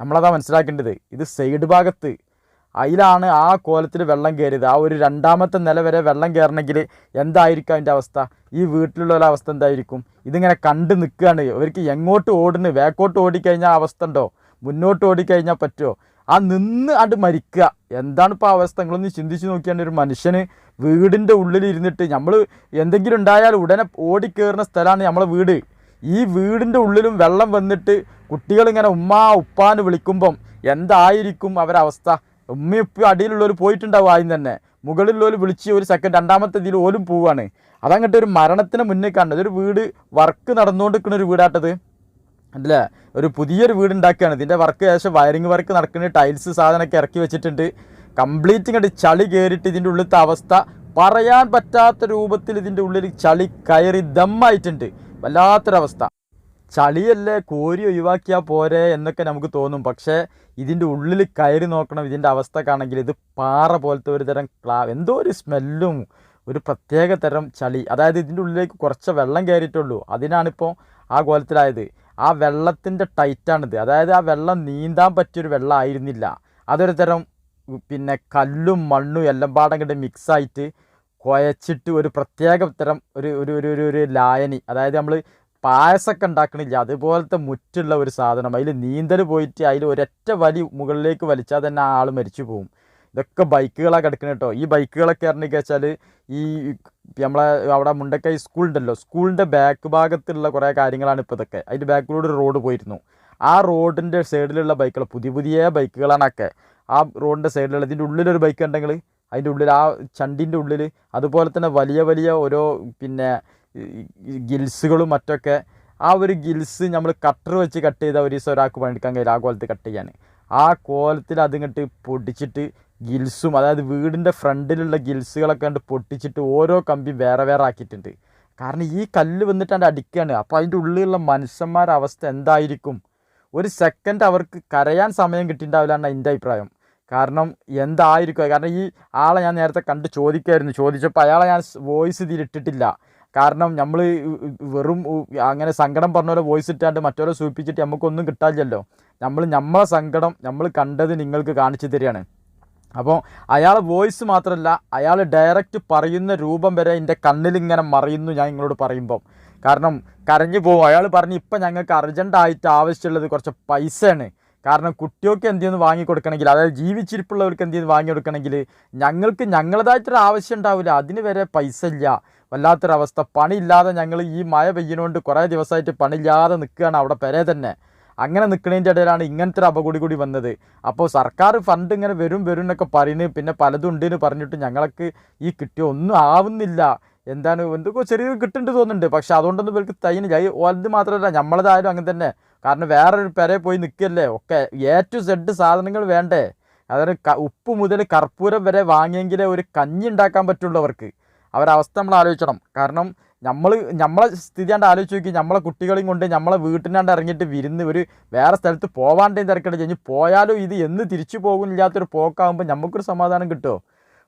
നമ്മളതാ മനസ്സിലാക്കേണ്ടത്. ഇത് സൈഡ് ഭാഗത്ത് അതിലാണ് ആ കോലത്തിൽ വെള്ളം കയറിയത്. ആ ഒരു രണ്ടാമത്തെ നില വരെ വെള്ളം കയറണമെങ്കിൽ എന്തായിരിക്കും അതിന്റെ അവസ്ഥ? ഈ വീട്ടിലുള്ള അവസ്ഥ എന്തായിരിക്കും? ഇതിങ്ങനെ കണ്ട് നിൽക്കുകയാണ്. ഇവർക്ക് എങ്ങോട്ട് ഓടുന്നു? ബാക്കോട്ട് ഓടിക്കഴിഞ്ഞാൽ അവസ്ഥ ഉണ്ടോ? മുന്നോട്ട് ഓടിക്കഴിഞ്ഞാൽ പറ്റുമോ? ആ നിന്ന് അത് മരിക്കുക. എന്താണ് ഇപ്പോൾ അവസ്ഥ? നിങ്ങളൊന്ന് ചിന്തിച്ച് നോക്കിയാണ് ഒരു മനുഷ്യന് വീടിന്റെ ഉള്ളിൽ ഇരുന്നിട്ട് നമ്മൾ എന്തെങ്കിലും ഉണ്ടായാൽ ഉടനെ ഓടിക്കേറുന്ന സ്ഥലമാണ് നമ്മളെ വീട്. ഈ വീടിന്റെ ഉള്ളിലും വെള്ളം വന്നിട്ട് കുട്ടികളിങ്ങനെ ഉമ്മ ഉപ്പാന്ന് വിളിക്കുമ്പം എന്തായിരിക്കും അവരവസ്ഥ? ഉമ്മയും ഇപ്പം അടിയിലുള്ളവർ പോയിട്ടുണ്ടാവും ആദ്യം തന്നെ. മുകളിലുള്ളവർ വിളിച്ച് ഒരു സെക്കൻഡ് രണ്ടാമത്തെ ഇതിൽ ഓലും പോവുകയാണ് അതങ്ങോട്ട് ഒരു മരണത്തിന് മുന്നേ കാണുന്നത് ഒരു വീട് വർക്ക് നടന്നുകൊണ്ടിരിക്കുന്ന ഒരു വീടാട്ടത്. അല്ലേ? ഒരു പുതിയൊരു വീട് ഉണ്ടാക്കുകയാണ് ഇതിന്റെ വർക്ക് ഏകദേശം വയറിങ് വർക്ക് നടക്കുന്ന ടൈൽസ് സാധനമൊക്കെ ഇറക്കി വെച്ചിട്ടുണ്ട്. കംപ്ലീറ്റ് ഇങ്ങോട്ട് ചളി കയറിയിട്ട് ഇതിന്റെ ഉള്ളിലത്തെ അവസ്ഥ പറയാൻ പറ്റാത്ത രൂപത്തിൽ ഇതിന്റെ ഉള്ളിൽ ചളി കയറി ദമ്മായിട്ടുണ്ട്. വല്ലാത്തൊരവസ്ഥ. ചളിയല്ലേ കോരി ഒഴിവാക്കിയാൽ പോരെ എന്നൊക്കെ നമുക്ക് തോന്നും. പക്ഷേ ഇതിന്റെ ഉള്ളിൽ കയറി നോക്കണം. ഇതിന്റെ അവസ്ഥ കാണെങ്കിൽ ഇത് പാറ പോലത്തെ ഒരു തരം ക്ലാ എന്തോ ഒരു സ്മെല്ലും ഒരു പ്രത്യേക തരം ചളി. അതായത് ഇതിന്റെ ഉള്ളിലേക്ക് കുറച്ച് വെള്ളം കയറിയിട്ടുള്ളൂ. അതിനാണിപ്പോൾ ആ കോലത്തിലായത്. ആ വെള്ളത്തിന്റെ ടൈറ്റാണിത്. അതായത് ആ വെള്ളം നീന്താൻ പറ്റിയൊരു വെള്ളം ആയിരുന്നില്ല അതൊരു തരം പിന്നെ കല്ലും മണ്ണും എല്ലാം പാടം കണ്ട് മിക്സായിട്ട് കുഴച്ചിട്ട് ഒരു പ്രത്യേക തരം ഒരു ഒരു ഒരു ഒരു ലായനി. അതായത് നമ്മൾ പായസമൊക്കെ ഉണ്ടാക്കണില്ല. അതുപോലത്തെ മുറ്റുള്ള ഒരു സാധനം. അതിൽ നീന്തൽ പോയിട്ട് അതിൽ ഒരൊറ്റ വലി മുകളിലേക്ക് വലിച്ചാൽ തന്നെ ആൾ മരിച്ചു പോകും ഇതൊക്കെ ബൈക്കുകളാണ് കിടക്കുന്നത് കേട്ടോ ഈ ബൈക്കുകളൊക്കെ ഇറങ്ങി വെച്ചാൽ ഈ നമ്മളെ അവിടെ മുണ്ടക്കൈ സ്കൂൾ ഉണ്ടല്ലോ. സ്കൂളിന്റെ ബാക്ക് ഭാഗത്തുള്ള കുറേ കാര്യങ്ങളാണ് ഇപ്പോൾ ഇതൊക്കെ. അതിന്റെ ബാക്കിലൂടെ ഒരു റോഡ് പോയിരുന്നു. ആ റോഡിന്റെ സൈഡിലുള്ള ബൈക്കുകൾ പുതിയ പുതിയ ബൈക്കുകളാണൊക്കെ ആ റോഡിന്റെ സൈഡിലുള്ള ഇതിന്റെ ഉള്ളിലൊരു ബൈക്ക് ഉണ്ടെങ്കിൽ അതിന്റെ ഉള്ളിൽ ആ ചണ്ടിന്റെ ഉള്ളിൽ അതുപോലെ തന്നെ വലിയ വലിയ ഓരോ പിന്നെ ഗിൽസുകളും മറ്റൊക്കെ ആ ഒരു ഗിൽസ് നമ്മൾ കട്ടർ വെച്ച് കട്ട് ചെയ്ത ഒരു ദിവസം ഒരാൾക്ക് പണിയെടുക്കാൻ കഴിയില്ല ആ കോലത്ത് കട്ട് ചെയ്യാൻ ആ കോലത്തിൽ അതിങ്ങോട്ട് പൊടിച്ചിട്ട് ഗിൽസും അതായത് വീടിന്റെ ഫ്രണ്ടിലുള്ള ഗിൽസുകളൊക്കെ കണ്ട് പൊട്ടിച്ചിട്ട് ഓരോ കമ്പി വേറെ വേറെ ആക്കിയിട്ടുണ്ട്. കാരണം ഈ കല്ല് വന്നിട്ട് അതിന്റെ അടിക്കുകയാണ് അപ്പോൾ അതിന്റെ ഉള്ളിലുള്ള മനുഷ്യന്മാരുടെ അവസ്ഥ എന്തായിരിക്കും? ഒരു സെക്കൻഡ് അവർക്ക് കരയാൻ സമയം കിട്ടിയിട്ടുണ്ടാവില്ല എന്നാണ് എന്റെ അഭിപ്രായം. കാരണം എന്തായിരിക്കും? കാരണം ഈ ആളെ ഞാൻ നേരത്തെ കണ്ട് ചോദിക്കായിരുന്നു. ചോദിച്ചപ്പോൾ അയാളെ ഞാൻ വോയിസ് ഇതിലിട്ടിട്ടില്ല. കാരണം നമ്മൾ വെറും അങ്ങനെ സങ്കടം പറഞ്ഞ പോലെ വോയിസ് ഇട്ടാണ്ട് മറ്റോരെ സൂചിപ്പിച്ചിട്ട് നമുക്കൊന്നും കിട്ടാനില്ലല്ലോ. നമ്മൾ നമ്മളെ സങ്കടം നമ്മൾ കണ്ടത് നിങ്ങൾക്ക് കാണിച്ചു തരികയാണ്. അപ്പോൾ അയാൾ വോയിസ് മാത്രമല്ല അയാൾ ഡയറക്റ്റ് പറയുന്ന രൂപം വരെ എന്റെ കണ്ണിലിങ്ങനെ മറിയുന്നു ഞാൻ നിങ്ങളോട് പറയുമ്പം. കാരണം കരഞ്ഞു പോകും. അയാൾ പറഞ്ഞ് ഇപ്പം ഞങ്ങൾക്ക് അർജന്റായിട്ട് ആവശ്യമുള്ളത് കുറച്ച് പൈസയാണ്. കാരണം കുട്ടികൾക്ക് എന്തെങ്കിലും വാങ്ങി കൊടുക്കണമെങ്കിൽ അതായത് ജീവിച്ചിരിപ്പുള്ളവർക്ക് എന്തെങ്കിലും വാങ്ങി കൊടുക്കണമെങ്കിൽ ഞങ്ങൾക്ക് ഞങ്ങളതായിട്ടൊരു ആവശ്യം ഉണ്ടാവില്ല. അതിന് വരെ പൈസ ഇല്ല. വല്ലാത്തൊരവസ്ഥ. പണിയില്ലാതെ ഞങ്ങൾ ഈ മഴ പെയ്യുന്നതുകൊണ്ട് കുറേ ദിവസമായിട്ട് പണിയില്ലാതെ നിൽക്കുകയാണ് അവിടെ പെരെ തന്നെ. അങ്ങനെ നിൽക്കുന്നതിന്റെ ഇടയിലാണ് ഇങ്ങനത്തെ ഒരു അപകൂടി കൂടി വന്നത്. അപ്പോൾ സർക്കാർ ഫണ്ട് ഇങ്ങനെ വരും വരും എന്നൊക്കെ പറയുന്നത് പിന്നെ പലതും ഉണ്ട് എന്ന് പറഞ്ഞിട്ട് ഞങ്ങൾക്ക് ഈ കിട്ടിയ ഒന്നും ആവുന്നില്ല. എന്താണ് എന്തൊക്കെ ചെറിയ കിട്ടുന്നുണ്ട് തോന്നുന്നുണ്ട്. പക്ഷെ അതുകൊണ്ടൊന്നും ഇവർക്ക് തയ്യണില്ല ഈ ഓലത് മാത്രമല്ല നമ്മളതായാലും അങ്ങനെ തന്നെ. കാരണം വേറൊരു പെരെ പോയി നിൽക്കല്ലേ ഒക്കെ എ ടു സെഡ് സാധനങ്ങൾ വേണ്ടേ? അതായത് ഉപ്പ് മുതൽ കർപ്പൂരം വരെ വാങ്ങിയെങ്കിലേ ഒരു കഞ്ഞി ഉണ്ടാക്കാൻ പറ്റുള്ളൂ അവർക്ക്. അവരവസ്ഥ നമ്മൾ ആലോചിക്കണം കാരണം നമ്മൾ നമ്മളെ സ്ഥിതി കണ്ട് ആലോചിച്ച് നോക്കി നമ്മളെ കുട്ടികളെയും കൊണ്ട് നമ്മളെ വീട്ടിനാണ്ട് ഇറങ്ങിയിട്ട് വിരുന്ന് ഒരു വേറെ സ്ഥലത്ത് പോവാണ്ടേ തിരക്കട്ടെ കഴിഞ്ഞ് പോയാലും ഇത് എന്ന് തിരിച്ചു പോകുന്നില്ലാത്തൊരു പോക്കാകുമ്പോൾ നമുക്കൊരു സമാധാനം കിട്ടുമോ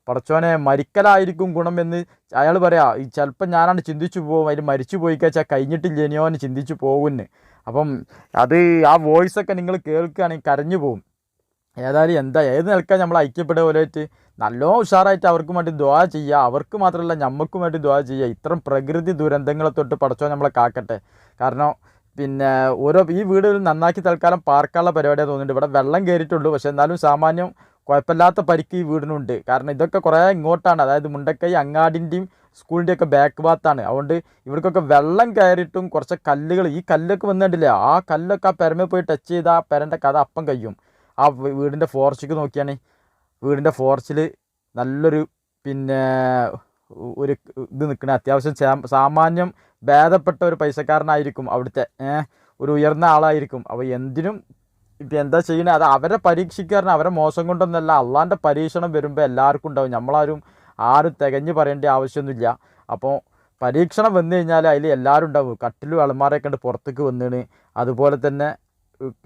പടച്ചോനെ മരിക്കലായിരിക്കും ഗുണം എന്ന് അയാൾ പറയാ. ചിലപ്പോൾ ഞാനാണ് ചിന്തിച്ചു പോകും. അതിൽ മരിച്ചു പോയി കഴിച്ചാൽ കഴിഞ്ഞിട്ടില്ലേനിയോ എന്ന് ചിന്തിച്ചു പോകുന്നു. അപ്പം അത് ആ വോയിസൊക്കെ നിങ്ങൾ കേൾക്കുകയാണെങ്കിൽ കരഞ്ഞു പോകും. ഏതായാലും എന്താ ഏത് നിൽക്കാൻ നമ്മൾ ഐക്യപ്പെടുക പോലെയായിട്ട് നല്ലോണം ഉഷാറായിട്ട് അവർക്കും വേണ്ടി ദ്വാ ചെയ്യുക അവർക്ക് മാത്രമല്ല ഞമ്മക്കും വേണ്ടി ദ്വാ ചെയ്യുക ഇത്തരം പ്രകൃതി ദുരന്തങ്ങളെ തൊട്ട് പടച്ചോ നമ്മളെ കാക്കട്ടെ. കാരണം പിന്നെ ഓരോ ഈ വീട് നന്നാക്കി തൽക്കാലം പാർക്കാനുള്ള പരിപാടിയാണ് തോന്നുന്നുണ്ട്. ഇവിടെ വെള്ളം കയറിയിട്ടുള്ളൂ പക്ഷേ എന്നാലും സാമാന്യം കുഴപ്പമില്ലാത്ത പരിക്ക് ഈ വീടിനുണ്ട്. കാരണം ഇതൊക്കെ കുറേ ഇങ്ങോട്ടാണ്. അതായത് മുണ്ടക്കൈ അങ്ങാടിന്റെയും സ്കൂളിന്റെ ഒക്കെ ബാക്ക് ഭാഗത്താണ്. അതുകൊണ്ട് ഇവർക്കൊക്കെ വെള്ളം കയറിയിട്ടും കുറച്ച് കല്ലുകൾ ഈ കല്ലൊക്കെ വന്നിട്ടില്ലേ? ആ കല്ലൊക്കെ ആ പെരമേ പോയി ടച്ച് ചെയ്ത് ആ പെരന്റെ കഥ അപ്പം കഴിയും. ആ വീടിന്റെ ഫോർച്ചിക്ക് നോക്കിയാണ്. വീടിന്റെ ഫോർച്ചിൽ നല്ലൊരു പിന്നെ ഒരു ഇത് നിൽക്കണേ. അത്യാവശ്യം സാമാന്യം ഭേദപ്പെട്ട ഒരു പൈസക്കാരനായിരിക്കും അവിടുത്തെ. ഒരു ഉയർന്ന ആളായിരിക്കും. അപ്പോൾ എന്തിനും ഇപ്പം എന്താ ചെയ്യണേ? അത് അവരെ പരീക്ഷിക്കാറുണ്ട് അവരെ മോശം കൊണ്ടൊന്നല്ല. അള്ളാന്റെ പരീക്ഷണം വരുമ്പോൾ എല്ലാവർക്കും ഉണ്ടാവും. നമ്മളാരും ആരും തികഞ്ഞ് പറയേണ്ട ആവശ്യമൊന്നുമില്ല. അപ്പോൾ പരീക്ഷണം വന്നു കഴിഞ്ഞാൽ അതിൽ എല്ലാവരും ഉണ്ടാവും. കട്ടിലും അളമാരൊക്കെ ഉണ്ട് പുറത്തേക്ക് വന്നിണ്. അതുപോലെ തന്നെ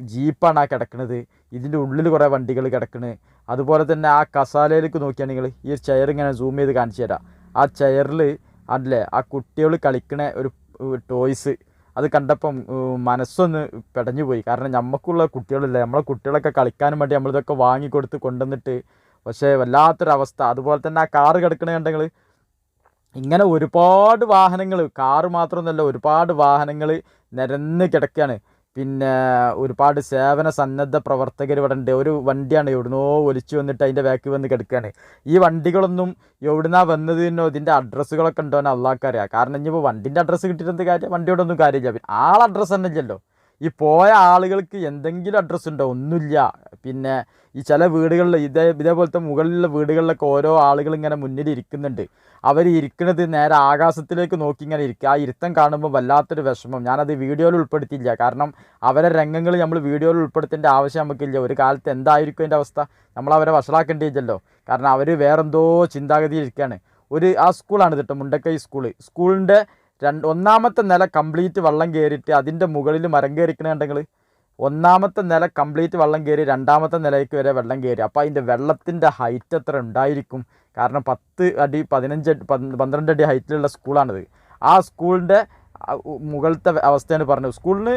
ജീപ്പാണ് ആ കിടക്കുന്നത് ഇതിന്റെ ഉള്ളിൽ കുറേ വണ്ടികൾ കിടക്കണ്. അതുപോലെ തന്നെ ആ കസാലയിലേക്ക് നോക്കിയാൽ നിങ്ങൾ ഈ ചെയർ ഇങ്ങനെ സൂം ചെയ്ത് കാണിച്ചു തരാം. ആ ചെയറിൽ അല്ലേ ആ കുട്ടികൾ കളിക്കണ ഒരു ടോയ്സ് അത് കണ്ടപ്പം മനസ്സൊന്ന് പെടഞ്ഞു പോയി. കാരണം നമുക്കുള്ള കുട്ടികളില്ല നമ്മളെ കുട്ടികളൊക്കെ കളിക്കാനും വേണ്ടി നമ്മളിതൊക്കെ വാങ്ങിക്കൊടുത്ത് കൊണ്ടുവന്നിട്ട് പക്ഷേ വല്ലാത്തൊരവസ്ഥ. അതുപോലെ തന്നെ ആ കാറ് കിടക്കണ കണ്ടെങ്കിൽ ഇങ്ങനെ ഒരുപാട് വാഹനങ്ങൾ കാറ് മാത്രമൊന്നുമല്ല ഒരുപാട് വാഹനങ്ങൾ നിരന്ന് കിടക്കുകയാണ്. പിന്നെ ഒരുപാട് സേവന സന്നദ്ധ പ്രവർത്തകർ ഇവിടെ ഉണ്ട്. ഒരു വണ്ടിയാണ് എവിടുന്നോ ഒലിച്ചു വന്നിട്ട് അതിന്റെ ബാക്കിൽ വന്ന് കിടക്കുകയാണ് ഈ വണ്ടികളൊന്നും എവിടുന്നാ വന്നതിനോ ഇതിന്റെ അഡ്രസ്സുകളൊക്കെ ഉണ്ടോ എന്ന് അള്ളാഹ്ക്കറിയാം കാരണം ഇനിയിപ്പോൾ വണ്ടിന്റെ അഡ്രസ്സ് കിട്ടിയിട്ട് കാര്യം? വണ്ടിയോടൊന്നും കാര്യമില്ല. പിന്നെ ആൾ അഡ്രസ്സ് തന്നെ ഇല്ലല്ലോ. ഈ പോയ ആളുകൾക്ക് എന്തെങ്കിലും അഡ്രസ്സ് ഉണ്ടോ? ഒന്നുമില്ല. പിന്നെ ഈ ചില വീടുകളിൽ ഇതേ ഇതേപോലത്തെ മുകളിലുള്ള വീടുകളിലൊക്കെ ഓരോ ആളുകൾ ഇങ്ങനെ മുന്നിൽ ഇരിക്കുന്നുണ്ട്. അവർ ഇരിക്കുന്നത് നേരെ ആകാശത്തിലേക്ക് നോക്കി ഇങ്ങനെ ഇരിക്കുക ആ ഇരുത്തം കാണുമ്പോൾ വല്ലാത്തൊരു വിഷമം. ഞാനത് വീഡിയോയിൽ ഉൾപ്പെടുത്തിയില്ല. കാരണം അവരെ രംഗങ്ങൾ നമ്മൾ വീഡിയോയിൽ ഉൾപ്പെടുത്തേണ്ട ആവശ്യം നമുക്കില്ല. ഒരു കാലത്ത് എന്തായിരിക്കും അതിന്റെ അവസ്ഥ? നമ്മൾ അവരെ വഷളാക്കേണ്ടിയില്ലല്ലോ കാരണം അവർ വേറെന്തോ ചിന്താഗതിയിൽ ഇരിക്കുകയാണ് ഒരു ആ സ്കൂളാണ് കേട്ടോ മുണ്ടക്കൈ സ്കൂൾ സ്കൂളിന്റെ രണ്ട് ഒന്നാമത്തെ നില കംപ്ലീറ്റ് വെള്ളം കയറിയിട്ട് അതിന്റെ മുകളിൽ മരം കയറിക്കണുണ്ടെങ്കിൽ ഒന്നാമത്തെ നില കംപ്ലീറ്റ് വെള്ളം കയറി രണ്ടാമത്തെ നിലയ്ക്ക് വരെ വെള്ളം കയറി അപ്പോൾ അതിന്റെ വെള്ളത്തിന്റെ ഹൈറ്റ് എത്ര ഉണ്ടായിരിക്കും? കാരണം പത്ത് അടി പതിനഞ്ച് പന്ത്രണ്ട് അടി ഹൈറ്റിലുള്ള സ്കൂളാണിത്. ആ സ്കൂളിന്റെ മുകളിലത്തെ അവസ്ഥയാണ് പറഞ്ഞത്. സ്കൂളിന്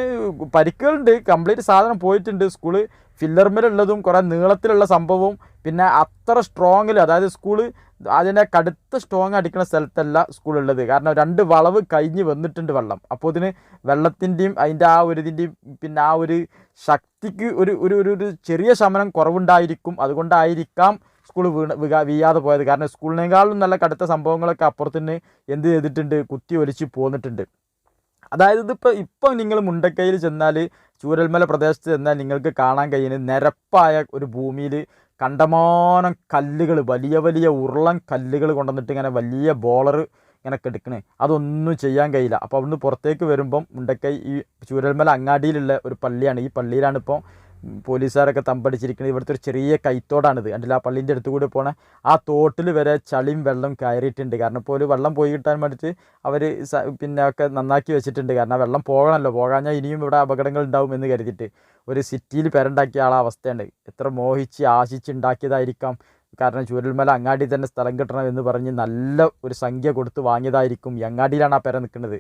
പരിക്കുകളുണ്ട്. കംപ്ലീറ്റ് സാധനം പോയിട്ടുണ്ട്. സ്കൂൾ ഫില്ലർമിലുള്ളതും കുറേ നീളത്തിലുള്ള സംഭവവും പിന്നെ അത്ര സ്ട്രോങ്ങിൽ അതായത് സ്കൂൾ അതിനെ കടുത്ത സ്ട്രോങ് അടിക്കുന്ന സ്ഥലത്തല്ല സ്കൂളുള്ളത് കാരണം രണ്ട് വളവ് കഴിഞ്ഞ് വന്നിട്ടുണ്ട് വെള്ളം. അപ്പോൾ ഇതിന് വെള്ളത്തിന്റെയും അതിന്റെ ആ ഒരു ഇതിന്റെയും പിന്നെ ആ ഒരു ശക്തിക്ക് ഒരു ഒരു ഒരു ചെറിയ ശമനം കുറവുണ്ടായിരിക്കും. അതുകൊണ്ടായിരിക്കാം സ്കൂൾ വീണ് വീഴാതെ പോയത്. കാരണം സ്കൂളിനേക്കാളും നല്ല കടുത്ത സംഭവങ്ങളൊക്കെ അപ്പുറത്തുനിന്ന് എന്ത് ചെയ്തിട്ടുണ്ട്? കുത്തി ഒലിച്ച് പോന്നിട്ടുണ്ട്. അതായത് ഇതിപ്പോൾ ഇപ്പം നിങ്ങൾ മുണ്ടക്കൈയിൽ ചെന്നാൽ ചൂരൽമല പ്രദേശത്ത് ചെന്നാൽ നിങ്ങൾക്ക് കാണാൻ കഴിയുന്നത് നിരപ്പായ ഒരു ഭൂമിയിൽ കണ്ടമാനം കല്ലുകൾ വലിയ വലിയ ഉരുളൻ കല്ലുകൾ കൊണ്ടുവന്നിട്ട് ഇങ്ങനെ വലിയ ബോളർ ഇങ്ങനെ കെടുക്കണേ. അതൊന്നും ചെയ്യാൻ കഴിയില്ല. അപ്പോൾ അവിടുന്ന് പുറത്തേക്ക് വരുമ്പം മുണ്ടക്കൈ ഈ ചൂരൽമല അങ്ങാടിയിലുള്ള ഒരു പള്ളിയാണ്. ഈ പള്ളിയിലാണ് ഇപ്പോൾ പോലീസുകാരൊക്കെ തമ്പടിച്ചിരിക്കുന്നത് ഇവിടുത്തെ ഒരു ചെറിയ കൈത്തോടാണിത്. അതിൽ ആ പള്ളീന്റെ അടുത്ത് കൂടി പോണ ആ തോട്ടിൽ വരെ ചളിയും വെള്ളം കയറിയിട്ടുണ്ട്. കാരണം ഇപ്പോൾ ഒരു വെള്ളം പോയി കിട്ടാൻ വേണ്ടിയിട്ട് അവർ പിന്നെ ഒക്കെ നന്നാക്കി വെച്ചിട്ടുണ്ട്. കാരണം ആ വെള്ളം പോകണമല്ലോ. പോകാഞ്ഞാൽ ഇനിയും ഇവിടെ അപകടങ്ങൾ ഉണ്ടാവും എന്ന് കരുതിയിട്ട് ഒരു സിറ്റിയിൽ പെരണ്ടാക്കിയ ആളെ അവസ്ഥയുണ്ട്. എത്ര മോഹിച്ച് ആശിച്ച് ഉണ്ടാക്കിയതായിരിക്കാം. കാരണം ചൂരൽമല അങ്ങാടി തന്നെ സ്ഥലം കിട്ടണം എന്ന് പറഞ്ഞ് നല്ല ഒരു സംഖ്യ കൊടുത്ത് വാങ്ങിയതായിരിക്കും അങ്ങാടിയിലാണ് ആ പെര നിൽക്കുന്നത്.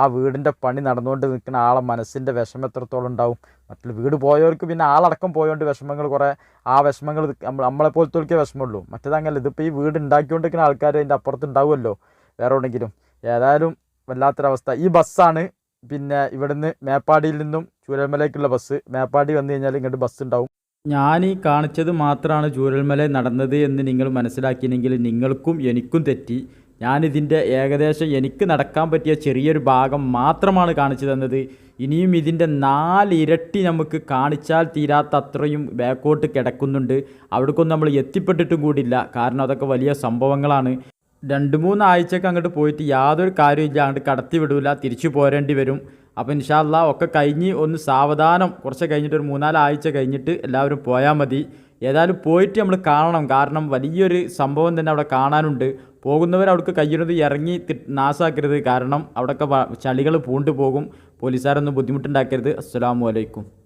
ആ വീടിന്റെ പണി നടന്നുകൊണ്ട് നിൽക്കുന്ന ആളെ മനസ്സിന്റെ വിഷമം എത്രത്തോളം ഉണ്ടാവും. മറ്റുള്ള വീട് പോയവർക്ക് പിന്നെ ആളടക്കം പോയതുകൊണ്ട് വിഷമങ്ങൾ കുറേ ആ വിഷമങ്ങൾ നമ്മൾ നമ്മളെ പോലത്തെ വിഷമമുള്ളൂ. മറ്റേതങ്ങനെ ഇതിപ്പോൾ ഈ വീട് ഉണ്ടാക്കിക്കൊണ്ടിരിക്കുന്ന ആൾക്കാർ അതിന്റെ അപ്പുറത്ത് ഉണ്ടാവുമല്ലോ. വേറെ എവിടെയെങ്കിലും ഏതായാലും വല്ലാത്തൊരവസ്ഥ. ഈ ബസ്സാണ് പിന്നെ ഇവിടുന്ന് മേപ്പാടിയിൽ നിന്നും ചൂരൽമലയ്ക്കുള്ള ബസ്. മേപ്പാടി വന്നു കഴിഞ്ഞാൽ ഇങ്ങോട്ട് ബസ് ഉണ്ടാവും. ഞാൻ ഈ കാണിച്ചത് മാത്രമാണ് ചൂരൽമല നടന്നത് എന്ന് നിങ്ങൾ മനസ്സിലാക്കിയെങ്കിൽ നിങ്ങൾക്കും എനിക്കും തെറ്റി. ഞാനിതിന്റെ ഏകദേശം എനിക്ക് നടക്കാൻ പറ്റിയ ചെറിയൊരു ഭാഗം മാത്രമാണ് കാണിച്ചു തന്നത്. ഇനിയും ഇതിന്റെ നാലിരട്ടി നമുക്ക് കാണിച്ചാൽ തീരാത്ത അത്രയും ബാക്കോട്ട് കിടക്കുന്നുണ്ട്. അവിടേക്കൊന്നും നമ്മൾ എത്തിപ്പെട്ടിട്ടും കൂടിയില്ല. കാരണം അതൊക്കെ വലിയ സംഭവങ്ങളാണ്. രണ്ട് മൂന്ന് ആഴ്ചക്ക് അങ്ങോട്ട് പോയിട്ട് യാതൊരു കാര്യമില്ല അങ്ങോട്ട് കടത്തി വിടില്ല തിരിച്ചു പോരേണ്ടി വരും. അപ്പോൾ ഇൻഷാല്ല ഒക്കെ കഴിഞ്ഞ് ഒന്ന് സാവധാനം കുറച്ച് കഴിഞ്ഞിട്ട് ഒരു മൂന്നാൽ ആഴ്ച കഴിഞ്ഞിട്ട് എല്ലാവരും പോയാൽ മതി. ഏതായാലും പോയിട്ട് നമ്മൾ കാണണം. കാരണം വലിയൊരു സംഭവം തന്നെ അവിടെ കാണാനുണ്ട്. പോകുന്നവർ അവിടേക്ക് കയ്യുന്നത് ഇറങ്ങി തി- നാസാക്കരുത്. കാരണം അവിടെയൊക്കെ ചളികൾ പൂണ്ടു പോകും. പോലീസുകാരൊന്നും ബുദ്ധിമുട്ടുണ്ടാക്കരുത്. അസ്സാം അലൈക്കും.